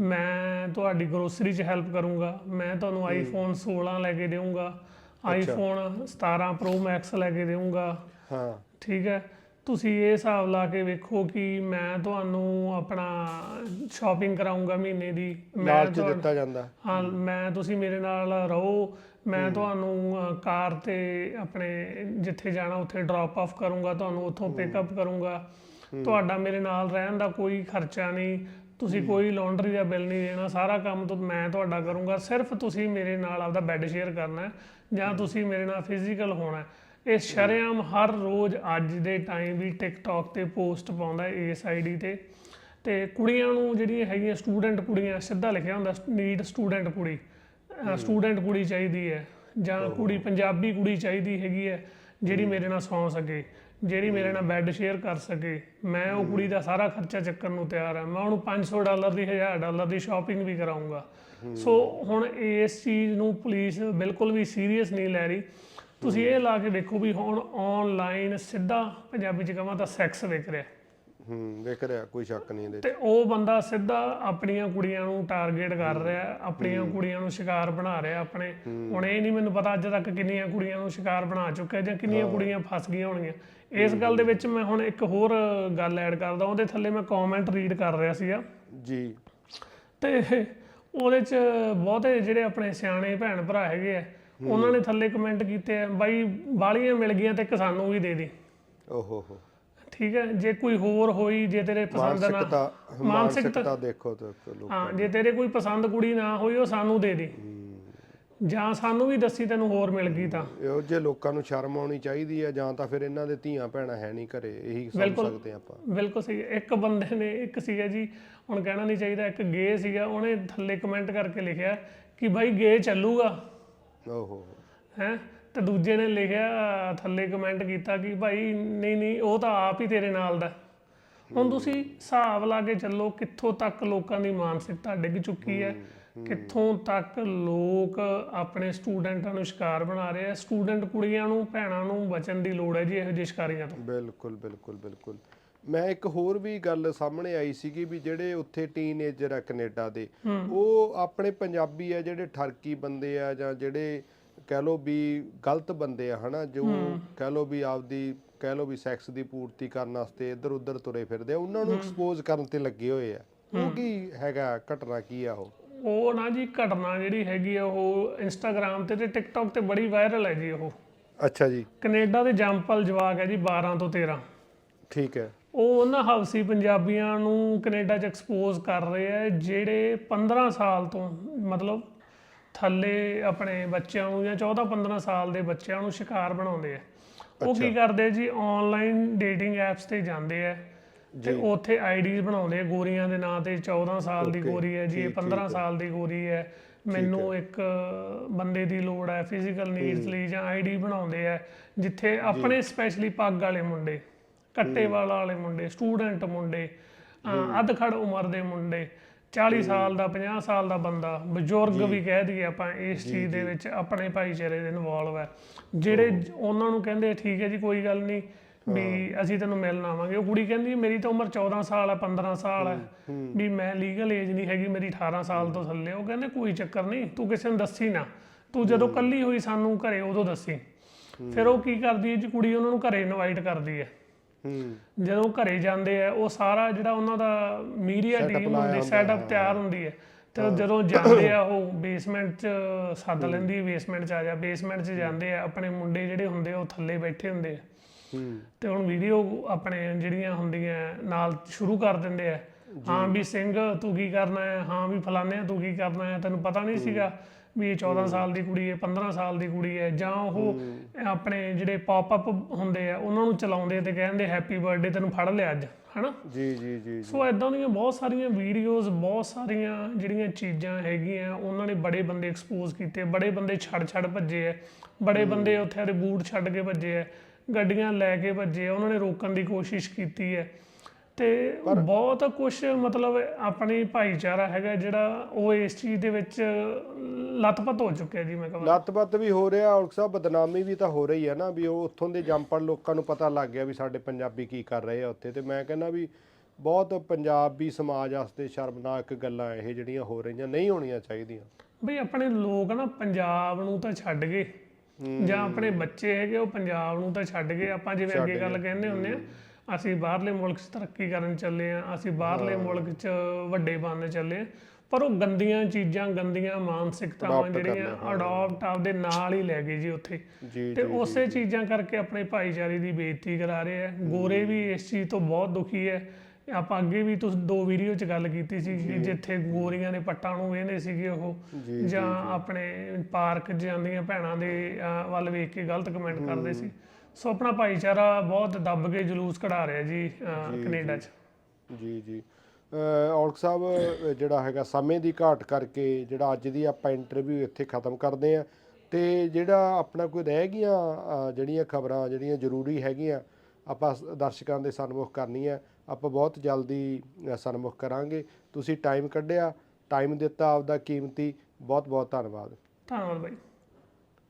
ਮੈਂ ਤੁਹਾਡੀ ਗਰੋਸਰੀ 'ਚ ਹੈਲਪ ਕਰੂੰਗਾ ਮੈਂ ਤੁਹਾਨੂੰ ਆਈਫੋਨ 16 ਲੈ ਕੇ ਦੇਵਾਂਗਾ ਆਈਫੋਨ 17 ਪ੍ਰੋ ਮੈਕਸ ਲੈ ਕੇ ਦੇਵਾਂਗਾ ਹਾਂ। ਠੀਕ ਹੈ। ਤੁਸੀਂ ਇਹ ਹਿਸਾਬ ਲਾ ਕੇ ਵੇਖੋ ਕਿ ਮੈਂ ਤੁਹਾਨੂੰ ਆਪਣਾ ਸ਼ਾਪਿੰਗ ਕਰਾਉਂਗਾ ਮਹੀਨੇ ਦੀ ਮੈਂ ਦਿੱਤਾ ਜਾਂਦਾ। ਹਾਂ। ਮੈਂ ਤੁਸੀਂ ਮੇਰੇ ਨਾਲ ਰਹੋ ਮੈਂ ਤੁਹਾਨੂੰ ਅ, ਕਾਰ ਤੇ ਆਪਣੇ ਜਿੱਥੇ ਜਾਣਾ ਉੱਥੇ ਡ੍ਰੌਪ ਆਫ ਕਰੂੰਗਾ ਤੁਹਾਨੂੰ ਉੱਥੋਂ ਪਿਕਅਪ ਕਰੂੰਗਾ। ਤੁਹਾਡਾ ਮੇਰੇ ਨਾਲ ਰਹਿਣ ਦਾ ਕੋਈ ਖਰਚਾ ਨਹੀਂ। ਤੁਸੀਂ ਕੋਈ ਲਾਂਡਰੀ ਦਾ ਬਿੱਲ ਨਹੀਂ ਦੇਣਾ ਸਾਰਾ ਕੰਮ ਤਾਂ ਮੈਂ ਤੁਹਾਡਾ ਕਰੂੰਗਾ। ਸਿਰਫ ਤੁਸੀਂ ਮੇਰੇ ਨਾਲ ਆਪਦਾ ਬੈੱਡ ਸ਼ੇਅਰ ਕਰਨਾ ਹੈ ਜਾਂ ਤੁਸੀਂ ਮੇਰੇ ਨਾਲ ਫਿਜ਼ੀਕਲ ਹੋਣਾ ਹੈ। ਇਹ ਸ਼ਰੇਆਮ ਹਰ ਰੋਜ਼ ਅੱਜ ਦੇ ਟਾਈਮ ਵੀ ਟਿਕਟੌਕ ਤੇ ਪੋਸਟ ਪਾਉਂਦਾ ਹੈ ਇਸ ਆਈਡੀ ਤੇ। ਤੇ ਕੁੜੀਆਂ ਨੂੰ ਜਿਹੜੀਆਂ ਹੈਗੀਆਂ ਸਟੂਡੈਂਟ ਕੁੜੀਆਂ ਸਿੱਧਾ ਲਿਖਿਆ ਹੁੰਦਾ ਨੀਡ ਸਟੂਡੈਂਟ ਕੁੜੀ। ਸਟੂਡੈਂਟ ਕੁੜੀ ਚਾਹੀਦੀ ਹੈ ਜਾਂ ਕੁੜੀ ਪੰਜਾਬੀ ਕੁੜੀ ਚਾਹੀਦੀ ਹੈਗੀ ਹੈ ਜਿਹੜੀ ਮੇਰੇ ਨਾਲ ਸੌਂ ਸਕੇ ਜਿਹੜੀ ਮੇਰੇ ਨਾਲ ਬੈੱਡ ਸ਼ੇਅਰ ਕਰ ਸਕੇ। ਮੈਂ ਉਹ ਕੁੜੀ ਦਾ ਸਾਰਾ ਖਰਚਾ ਚੱਕਣ ਨੂੰ ਤਿਆਰ ਹਾਂ। ਮੈਂ ਉਹਨੂੰ 500 ਡਾਲਰ ਦੀ 1000 ਡਾਲਰ ਦੀ ਸ਼ਾਪਿੰਗ ਵੀ ਕਰਾਉਂਗਾ ਸੋ ਹੁਣ ਇਸ ਚੀਜ਼ ਨੂੰ ਪੁਲਿਸ ਬਿਲਕੁਲ ਵੀ ਸੀਰੀਅਸ ਨਹੀਂ ਲੈ ਰਹੀ। ਤੁਸੀਂ ਇਹ ਲਾ ਕੇ ਦੇਖੋ ਵੀ ਹੁਣ ਆਨਲਾਈਨ ਸਿੱਧਾ ਪੰਜਾਬੀ ਚ ਕਹਾਂ ਤਾਂ ਸੈਕਸ ਵਿਕ ਰਿਹਾ। ਹੂੰ ਵੇਖ ਰਿਹਾ ਕੋਈ ਸ਼ੱਕ ਨਹੀਂ ਇਹਦੇ 'ਚ। ਤੇ ਉਹ ਬੰਦਾ ਸਿੱਧਾ ਆਪਣੀਆਂ ਕੁੜੀਆਂ ਨੂੰ ਟਾਰਗੇਟ ਕਰ ਰਿਹਾ ਆਪਣੀਆਂ ਕੁੜੀਆਂ ਨੂੰ ਸ਼ਿਕਾਰ ਬਣਾ ਰਿਹਾ ਆਪਣੇ। ਹੁਣ ਇਹ ਨਹੀਂ ਮੈਨੂੰ ਪਤਾ ਅੱਜ ਤੱਕ ਕਿੰਨੀਆਂ ਕੁੜੀਆਂ ਨੂੰ ਸ਼ਿਕਾਰ ਬਣਾ ਚੁੱਕਿਆ ਜਾਂ ਕਿੰਨੀਆਂ ਕੁੜੀਆਂ ਫਸ ਗਈਆਂ ਹੋਣਗੀਆਂ। ਇਸ ਗੱਲ ਦੇ ਵਿੱਚ ਮੈਂ ਹੁਣ ਇੱਕ ਹੋਰ ਗੱਲ ਐਡ ਕਰਦਾ ਉਹਦੇ ਥੱਲੇ ਮੈਂ ਕਮੈਂਟ ਰੀਡ ਕਰ ਰਿਹਾ ਸੀਗਾ। ਜੀ। ਤੇ ਉਹਦੇ ਚ ਬਹੁਤੇ ਜਿਹੜੇ ਆਪਣੇ ਸਿਆਣੇ ਭੈਣ ਭਰਾ ਹੈਗੇ ਆ ਉਹਨਾਂ ਨੇ ਥੱਲੇ ਕਮੈਂਟ ਕੀਤੇ ਆ ਬਾਈ ਬਾਲੀਆਂ ਮਿਲ ਗਈਆਂ ਤੇ ਇੱਕ ਸਾਨੂੰ ਵੀ ਦੇ ਦੇ। ਓਹੋ ਹੋ। ਠੀਕ ਹੈ ਜੇ ਕੋਈ ਹੋਰ ਹੋਈ ਜੇ ਤੇਰੇ ਪਸੰਦ ਨਾ ਮਾਨਸਿਕਤਾ ਮਾਨਸਿਕਤਾ ਦੇਖੋ ਤੇ ਲੋਕ ਹਾਂ ਜੇ ਤੇਰੇ ਕੋਈ ਪਸੰਦ ਕੁੜੀ ਨਾ ਹੋਈ ਉਹ ਸਾਨੂੰ ਦੇ ਦੇ। ਜਾਂ ਸਾਨੂੰ ਵੀ ਦੱਸੀ ਤੈਨੂੰ ਹੋਰ ਮਿਲ ਗਈ ਤਾਂ। ਇਹੋ ਜਿਹੇ ਲੋਕਾਂ ਨੂੰ ਸ਼ਰਮ ਆਉਣੀ ਚਾਹੀਦੀ ਹੈ ਜਾਂ ਤਾਂ ਫਿਰ ਇਹਨਾਂ ਦੇ ਧੀਆਂ ਭੈਣਾਂ ਹੈ ਨਹੀਂ ਘਰੇ ਇਹੀ ਸਮਝ ਬਿਲਕੁਲ। ਸਕਦੇ ਆਪਾਂ। ਬਿਲਕੁਲ ਸਹੀ ਹੈ। ਇੱਕ ਬੰਦੇ ਨੇ ਇੱਕ ਸੀਗਾ ਜੀ ਹੁਣ ਕਹਿਣਾ ਨਹੀਂ ਚਾਹੀਦਾ ਇੱਕ ਗੇ ਸੀਗਾ ਉਹਨੇ ਥੱਲੇ ਕਮੈਂਟ ਕਰਕੇ ਲਿਖਿਆ ਕਿ ਭਾਈ ਗੇ ਚੱਲੂਗਾ। ਓਹੋ। ਹੈ? ਤੇ ਦੂਜੇ ਨੇ ਲਿਖਿਆ ਥੱਲੇ ਕਮੈਂਟ ਕੀਤਾ ਕਿ ਭਾਈ ਨਹੀਂ ਨਹੀਂ ਉਹ ਤਾਂ ਆਪ ਹੀ ਤੇਰੇ ਨਾਲ ਦਾ। ਹੁਣ ਤੁਸੀਂ ਹਿਸਾਬ ਲਾ ਕੇ ਚੱਲੋ ਕਿੱਥੋਂ ਤੱਕ ਲੋਕਾਂ ਦੀ ਮਾਨਸਿਕਤਾ ਡਿੱਗ ਚੁੱਕੀ ਹੈ। ਕਿੱਥੋਂ ਤੱਕ ਲੋਕ ਆਪਣੇ ਸਟੂਡੈਂਟਾਂ ਨੂੰ ਸ਼ਿਕਾਰ ਬਣਾ ਰਹੇ ਆ ਸਟੂਡੈਂਟ ਕੁੜੀਆਂ ਨੂੰ ਭੈਣਾਂ ਨੂੰ ਬਚਣ ਦੀ ਲੋੜ ਹੈ ਜੀ ਇਹੋ ਜਿਹੇ ਸ਼ਿਕਾਰੀਆਂ ਤੋਂ। ਬਿਲਕੁਲ ਬਿਲਕੁਲ ਬਿਲਕੁਲ। ਮੈਂ ਇੱਕ ਹੋਰ ਵੀ ਗੱਲ ਸਾਹਮਣੇ ਆਈ ਸੀਗੀ ਵੀ ਜਿਹੜੇ ਉੱਥੇ ਟੀਨੇਜਰ ਆ ਕੈਨੇਡਾ ਦੇ ਉਹ ਆਪਣੇ ਪੰਜਾਬੀ ਆ ਜਿਹੜੇ ਠਰਕੀ ਬੰਦੇ ਆ ਜਾਂ ਜਿਹੜੇ ਕਹਿ ਲੋ ਵੀ ਗਲਤ ਬੰਦੇ ਆ ਹਨਾ? ਜੋ ਕਹਿ ਲੋ ਵੀ ਆਪਦੀ ਕਹਿ ਲੋ ਵੀ ਸੈਕਸ ਦੀ ਪੂਰਤੀ ਕਰਨ ਵਾਸਤੇ ਇੱਧਰ ਉੱਧਰ ਤੁਰੇ ਫਿਰਦੇ ਆ ਉਹਨਾਂ ਨੂੰ ਐਕਸਪੋਜ਼ ਕਰਨ ਤੇ ਲੱਗੇ ਹੋਏ ਆ। ਉਹ ਕੀ ਹੈਗਾ ਘਟਨਾ ਕੀ ਆ ਉਹ? ਉਹ ਨਾ ਜੀ ਘਟਨਾ ਜਿਹੜੀ ਹੈਗੀ ਆ ਉਹ ਇੰਸਟਾਗ੍ਰam ਤੇ ਤੇ ਟਿਕਟੌਕ ਤੇ ਬੜੀ ਵਾਇਰਲ ਹੈ ਜੀ ਉਹ। ਅੱਛਾ ਜੀ। ਕੈਨੇਡਾ ਦੇ ਜੰਪਲ ਜਵਾਕ ਹੈ ਜੀ 12 ਤੋਂ 13 ਠੀਕ ਹੈ। ਉਹ ਉਹਨਾਂ ਹਵਸੀ ਪੰਜਾਬੀਆਂ ਨੂੰ ਕੈਨੇਡਾ 'ਚ ਐਕਸਪੋਜ਼ ਕਰ ਰਹੇ ਆ ਜਿਹੜੇ 15 ਸਾਲ ਤੋਂ ਮਤਲਬ ਥੱਲੇ ਆਪਣੇ ਬੱਚਿਆਂ ਨੂੰ ਜਾਂ 14 15 ਸਾਲ ਦੇ ਬੱਚਿਆਂ ਨੂੰ ਸ਼ਿਕਾਰ ਬਣਾਉਂਦੇ ਆ। ਉਹ ਕੀ ਕਰਦੇ ਜੀ ਆਨਲਾਈਨ ਡੇਟਿੰਗ ਐਪਸ ਤੇ ਜਾਂਦੇ ਆ ਤੇ ਉੱਥੇ ਆਈਡੀਜ਼ ਬਣਾਉਂਦੇ ਆ ਗੋਰੀਆਂ ਦੇ ਨਾਂ ਤੇ 14 ਸਾਲ ਦੀ ਗੋਰੀ ਹੈ ਜੀ ਇਹ 15 ਸਾਲ ਦੀ ਗੋਰੀ ਹੈ। ਮੈਨੂੰ ਇੱਕ ਬੰਦੇ ਦੀ ਲੋੜ ਹੈ ਫਿਜ਼ੀਕਲ ਨੀਡਸ ਲਈ ਜਾਂ ਆਈਡੀ ਬਣਾਉਂਦੇ ਆ ਜਿੱਥੇ ਆਪਣੇ ਸਪੈਸ਼ਲੀ ਪੱਗ ਵਾਲੇ ਮੁੰਡੇ ਕੱਟੇ ਵਾਲਾ ਵਾਲੇ ਮੁੰਡੇ ਸਟੂਡੈਂਟ ਮੁੰਡੇ ਅੱਧਖੜ ਉਮਰ ਦੇ ਮੁੰਡੇ 40 ਸਾਲ ਦਾ 50 ਸਾਲ ਦਾ ਬੰਦਾ ਬਜ਼ੁਰਗ ਵੀ ਕਹਿ ਦਈਏ ਆਪਾਂ ਇਸ ਚੀਜ਼ ਦੇ ਵਿੱਚ ਆਪਣੇ ਭਾਈਚਾਰੇ ਦੇ ਇਨਵੋਲਵ ਹੈ। ਜਿਹੜੇ ਉਹਨਾਂ ਨੂੰ ਕਹਿੰਦੇ ਠੀਕ ਹੈ ਜੀ ਕੋਈ ਗੱਲ ਨਹੀਂ ਵੀ ਅਸੀਂ ਤੈਨੂੰ ਮਿਲਣ ਆਵਾਂਗੇ। ਉਹ ਕੁੜੀ ਕਹਿੰਦੀ ਮੇਰੀ ਤਾਂ ਉਮਰ 14 ਸਾਲ ਹੈ 15 ਸਾਲ ਹੈ ਵੀ ਮੈਂ ਲੀਗਲ ਏਜ ਨਹੀਂ ਹੈਗੀ ਮੇਰੀ 18 ਸਾਲ ਤੋਂ ਥੱਲੇ ਉਹ ਕਹਿੰਦੇ ਕੋਈ ਚੱਕਰ ਨਹੀਂ ਤੂੰ ਕਿਸੇ ਨੂੰ ਦੱਸੀ ਨਾ। ਤੂੰ ਜਦੋਂ ਕੱਲੀ ਹੋਈ ਸਾਨੂੰ ਘਰੇ ਉਦੋਂ ਦੱਸੀ। ਫਿਰ ਉਹ ਕੀ ਕਰਦੀ ਹੈ ਜੀ ਕੁੜੀ ਉਹਨਾਂ ਨੂੰ ਘਰੇ ਇਨਵਾਈਟ ਕਰਦੀ ਹੂੰ। ਜਦੋਂ ਘਰੇ ਜਾਂਦੇ ਆ ਉਹ ਸਾਰਾ ਜਿਹੜਾ ਉਹਨਾਂ ਦਾ ਮੀਡੀਆ ਟੀਮ ਹੁੰਦੀ ਸੈਟਅਪ ਤਿਆਰ ਹੁੰਦੀ ਹੈ। ਤੇ ਜਦੋਂ ਜਾਂਦੇ ਆ ਉਹ ਬੇਸਮੈਂਟ 'ਚ ਸੱਦ ਲੈਂਦੀ ਬੇਸਮੈਂਟ 'ਚ ਆ ਜਾ ਬੇਸਮੈਂਟ 'ਚ ਜਾਂਦੇ ਆ। ਆਪਣੇ ਮੁੰਡੇ ਜਿਹੜੇ ਹੁੰਦੇ ਉਹ ਥੱਲੇ ਬੈਠੇ ਹੁੰਦੇ ਆ। ਤੇ ਹੁਣ ਵੀਡੀਓ ਆਪਣੇ ਜਿਹੜੀਆਂ ਹੁੰਦੀਆਂ ਨਾਲ ਸ਼ੁਰੂ ਕਰ ਦਿੰਦੇ ਆ। ਹਾਂ ਵੀ ਸਿੰਘ ਤੂੰ ਕੀ ਕਰਨਾ ਹੈ? ਹਾਂ ਵੀ ਫਲਾਣੇ ਤੂੰ ਕੀ ਕਰਨਾ ਹੈ? ਤੈਨੂੰ ਪਤਾ ਨਹੀਂ ਸੀਗਾ। ਵੀ ਇਹ 14 ਸਾਲ ਦੀ ਕੁੜੀ ਹੈ 15 ਸਾਲ ਦੀ ਕੁੜੀ ਹੈ ਜਾਂ ਉਹ ਆਪਣੇ ਜਿਹੜੇ ਪੌਪ ਅਪ ਹੁੰਦੇ ਆ ਉਹਨਾਂ ਨੂੰ ਚਲਾਉਂਦੇ ਤੇ ਕਹਿੰਦੇ ਹੈਪੀ ਬਰਥਡੇ ਤੈਨੂੰ ਫੜ ਲਿਆ ਅੱਜ ਹਨਾ? ਜੀ ਜੀ ਜੀ। ਸੋ ਇਦਾਂ ਦੀਆਂ ਬਹੁਤ ਸਾਰੀਆਂ ਵੀਡੀਓਜ਼ ਬਹੁਤ ਸਾਰੀਆਂ ਜਿਹੜੀਆਂ ਚੀਜ਼ਾਂ ਹੈਗੀਆਂ ਉਹਨਾਂ ਨੇ ਬੜੇ ਬੰਦੇ ਐਕਸਪੋਜ਼ ਕੀਤੇ ਬੜੇ ਬੰਦੇ ਛੱਡ ਛੱਡ ਭੱਜੇ ਐ ਬੜੇ ਬੰਦੇ ਉੱਥੇ ਬੂਟ ਛੱਡ ਕੇ ਭੱਜੇ ਐ ਗੱਡੀਆਂ ਲੈ ਕੇ ਭੱਜੇ ਉਹਨਾਂ ਨੇ ਰੋਕਣ ਦੀ ਕੋਸ਼ਿਸ਼ ਕੀਤੀ ਹੈ। ਤੇ ਬਹੁਤ ਕੁਝ ਮਤਲਬ ਆਪਣੀ ਭਾਈਚਾਰਾ ਹੈਗਾ ਜਿਹੜਾ ਉਹ ਇਸ ਚੀਜ਼ ਦੇ ਵਿੱਚ ਲਤਪਤ ਹੋ ਚੁੱਕਿਆ ਜੀ ਮੈਂ ਕਹਾਂ। ਲੱਤਬੱਤ ਵੀ ਹੋ ਰਿਹਾ ਔਰ ਸਾਹਿਬ ਬਦਨਾਮੀ ਵੀ ਤਾਂ ਹੋ ਰਹੀ ਹੈ ਨਾ ਵੀ ਉਹ ਉੱਥੋਂ ਦੇ ਜੰਪੜ ਲੋਕਾਂ ਨੂੰ ਪਤਾ ਲੱਗ ਗਿਆ ਵੀ ਸਾਡੇ ਪੰਜਾਬੀ ਕੀ ਕਰ ਰਹੇ ਆ ਉੱਥੇ। ਤੇ ਮੈਂ ਕਹਿੰਦਾ ਵੀ ਬਹੁਤ ਪੰਜਾਬੀ ਸਮਾਜ ਵਾਸਤੇ ਸ਼ਰਮਨਾਕ ਗੱਲਾਂ ਇਹ ਜਿਹੜੀਆਂ ਹੋ ਰਹੀਆਂ ਨਹੀਂ ਹੋਣੀਆਂ ਚਾਹੀਦੀਆਂ। ਬਈ ਆਪਣੇ ਲੋਕ ਨਾ ਪੰਜਾਬ ਨੂੰ ਤਾਂ ਛੱਡ ਗਏ। ਜਾਂ ਆਪਣੇ ਬੱਚੇ ਹੈਗੇ ਉਹ ਪੰਜਾਬ ਨੂੰ ਤਾਂ ਛੱਡ ਗਏ। ਆਪਾਂ ਜਿਵੇਂ ਅੱਗੇ ਗੱਲ ਕਹਿੰਦੇ ਹੁੰਦੇ ਆ ਅਸੀਂ ਬਾਹਰਲੇ ਮੁਲਕ 'ਚ ਤਰੱਕੀ ਕਰਨ ਚੱਲੇ ਆ ਅਸੀਂ ਬਾਹਰਲੇ ਮੁਲਕ 'ਚ ਵੱਡੇ ਬਣਨ ਚੱਲੇ ਆ ਪਰ ਉਹ ਗੰਦੀਆਂ ਚੀਜ਼ਾਂ ਗੰਦੀਆਂ ਮਾਨਸਿਕਤਾਵਾਂ ਜਿਹੜੀਆਂ ਅਡਾਪਟ ਆਪਦੇ ਨਾਲ ਹੀ ਲੈ ਗਏ ਜੀ ਉੱਥੇ। ਤੇ ਉਸੇ ਚੀਜ਼ਾਂ ਕਰਕੇ ਆਪਣੇ ਭਾਈਚਾਰੇ ਦੀ ਬੇਇੱਜ਼ਤੀ ਕਰਾ ਰਹੇ ਆ ਗੋਰੇ ਵੀ ਇਸ ਚੀਜ਼ ਤੋਂ ਬਹੁਤ ਦੁਖੀ ਹੈ। ਆਪਾਂ ਅੱਗੇ ਵੀ ਤੁਸੀਂ ਦੋ ਵੀਡੀਓ 'ਚ ਗੱਲ ਕੀਤੀ ਸੀ ਕਿ ਜਿੱਥੇ ਗੋਰੀਆਂ ਦੇ ਪੱਟਾਂ ਨੂੰ ਵੇਂਦੇ ਸੀਗੇ ਉਹ ਜਾਂ ਆਪਣੇ ਪਾਰਕ ਜਾਂਦੀਆਂ ਭੈਣਾਂ ਦੇ ਵੱਲ ਵੇਖ ਕੇ ਗਲਤ ਕਮੈਂਟ ਕਰਦੇ ਸੀ। ਸੋ ਆਪਣਾ ਭਾਈਚਾਰਾ ਬਹੁਤ ਦੱਬ ਕੇ ਜਲੂਸ ਕਢਾ ਰਿਹਾ ਜੀ ਅਹ, ਕੈਨੇਡਾ 'ਚ। ਜੀ ਜੀ। ਅਹ ਔਲਖ ਸਾਹਿਬ ਜਿਹੜਾ ਹੈਗਾ ਸਮੇਂ ਦੀ ਘਾਟ ਕਰਕੇ ਜਿਹੜਾ ਅੱਜ ਦੀ ਆਪਾਂ ਇੰਟਰਵਿਊ ਇੱਥੇ ਖਤਮ ਕਰਦੇ ਆ ਤੇ ਜਿਹੜਾ ਆਪਣਾ ਕੋਈ ਰਹਿ ਗਈਆਂ ਅਹ ਜਿਹੜੀਆਂ ਖਬਰਾਂ ਜਿਹੜੀਆਂ ਜ਼ਰੂਰੀ ਹੈਗੀਆਂ ਆਪਾਂ ਸ- ਦਰਸ਼ਕਾਂ ਦੇ ਸਨਮੁਖ ਕਰਨੀਆਂ ਆਪਾਂ ਬਹੁਤ ਜਲਦੀ ਅਹ ਸਨਮੁਖ ਕਰਾਂਗੇ। ਤੁਸੀਂ ਟਾਈਮ ਕੱਢਿਆ ਟਾਈਮ ਦਿੱਤਾ ਆਪਦਾ ਕੀਮਤੀ। ਬਹੁਤ ਬਹੁਤ ਧੰਨਵਾਦ। ਧੰਨਵਾਦ ਬਾਈ।